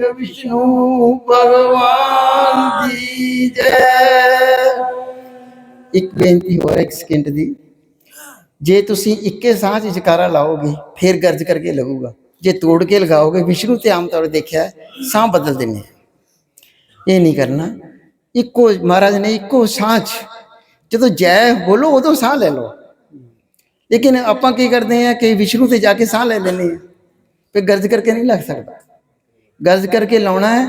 ਸਿੰਘ ਵਿਸ਼ਨੂੰ ਭਗਵਾਨ ਦੀ ਜੈ। ਇੱਕ ਬੇਨਤੀ ਹੋਰ, ਇੱਕ ਸਕਿੰਟ ਦੀ। ਜੇ ਤੁਸੀਂ ਇੱਕੇ ਸਾਹ 'ਚ ਜਕਾਰਾ ਲਾਓਗੇ, ਫਿਰ ਗਰਜ ਕਰਕੇ ਲੱਗੂਗਾ ਜੇ ਤੋੜ ਕੇ ਲਗਾਓਗੇ, ਵਿਸ਼ਨੂੰ ਤੇ ਆਮ ਤੌਰ ਦੇਖਿਆ, ਸਾਹ ਬਦਲ ਦਿੰਦੇ ਇਹ ਨਹੀਂ ਕਰਨਾ। ਇੱਕੋ, ਮਹਾਰਾਜ ਨੇ ਇੱਕੋ ਸਾਹ 'ਚ, ਜਦੋਂ ਜੈ ਬੋਲੋ, ਉਦੋਂ ਸਾਹ ਲੈ ਲਓ। ਲੇਕਿਨ ਆਪਾਂ ਕੀ ਕਰਦੇ ਆ ਕਿ ਵਿਸ਼ਨੂੰ ਤੇ ਜਾ ਕੇ ਸਾਹ ਲੈ ਲੈਂਦੇ ਆ। ਫਿਰ ਗਰਜ ਕਰਕੇ ਨਹੀਂ ਲੱਗ ਸਕਦਾ। ਗਰਜ ਕਰਕੇ ਲਾਉਣਾ ਹੈ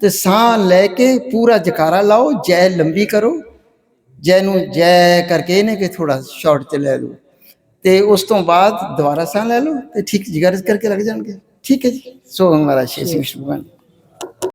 ਤੇ ਸਾਹ ਲੈ ਕੇ ਪੂਰਾ ਜਕਾਰਾ ਲਾਓ, ਜੈ ਲੰਬੀ ਕਰੋ। ਜੈ ਨੂੰ ਜੈ ਕਰਕੇ ਇਹਨੇ ਕਿ ਥੋੜਾ ਸ਼ਾਰਟ ਚ ਲੈ ਲਓ। ਤੇ ਉਸ ਤੋਂ ਬਾਅਦ ਦੁਬਾਰਾ ਸਾਹ ਲੈ ਲਓ ਤੇ ਠੀਕ ਜਿਗਰਜ ਕਰਕੇ ਲੱਗ ਜਾਣਗੇ। ਠੀਕ ਹੈ ਜੀ। ਸੋ ਹਮਾਰਾ ਸ਼ੇਰ ਸਿੰਘ ਭਗਵਾਨ।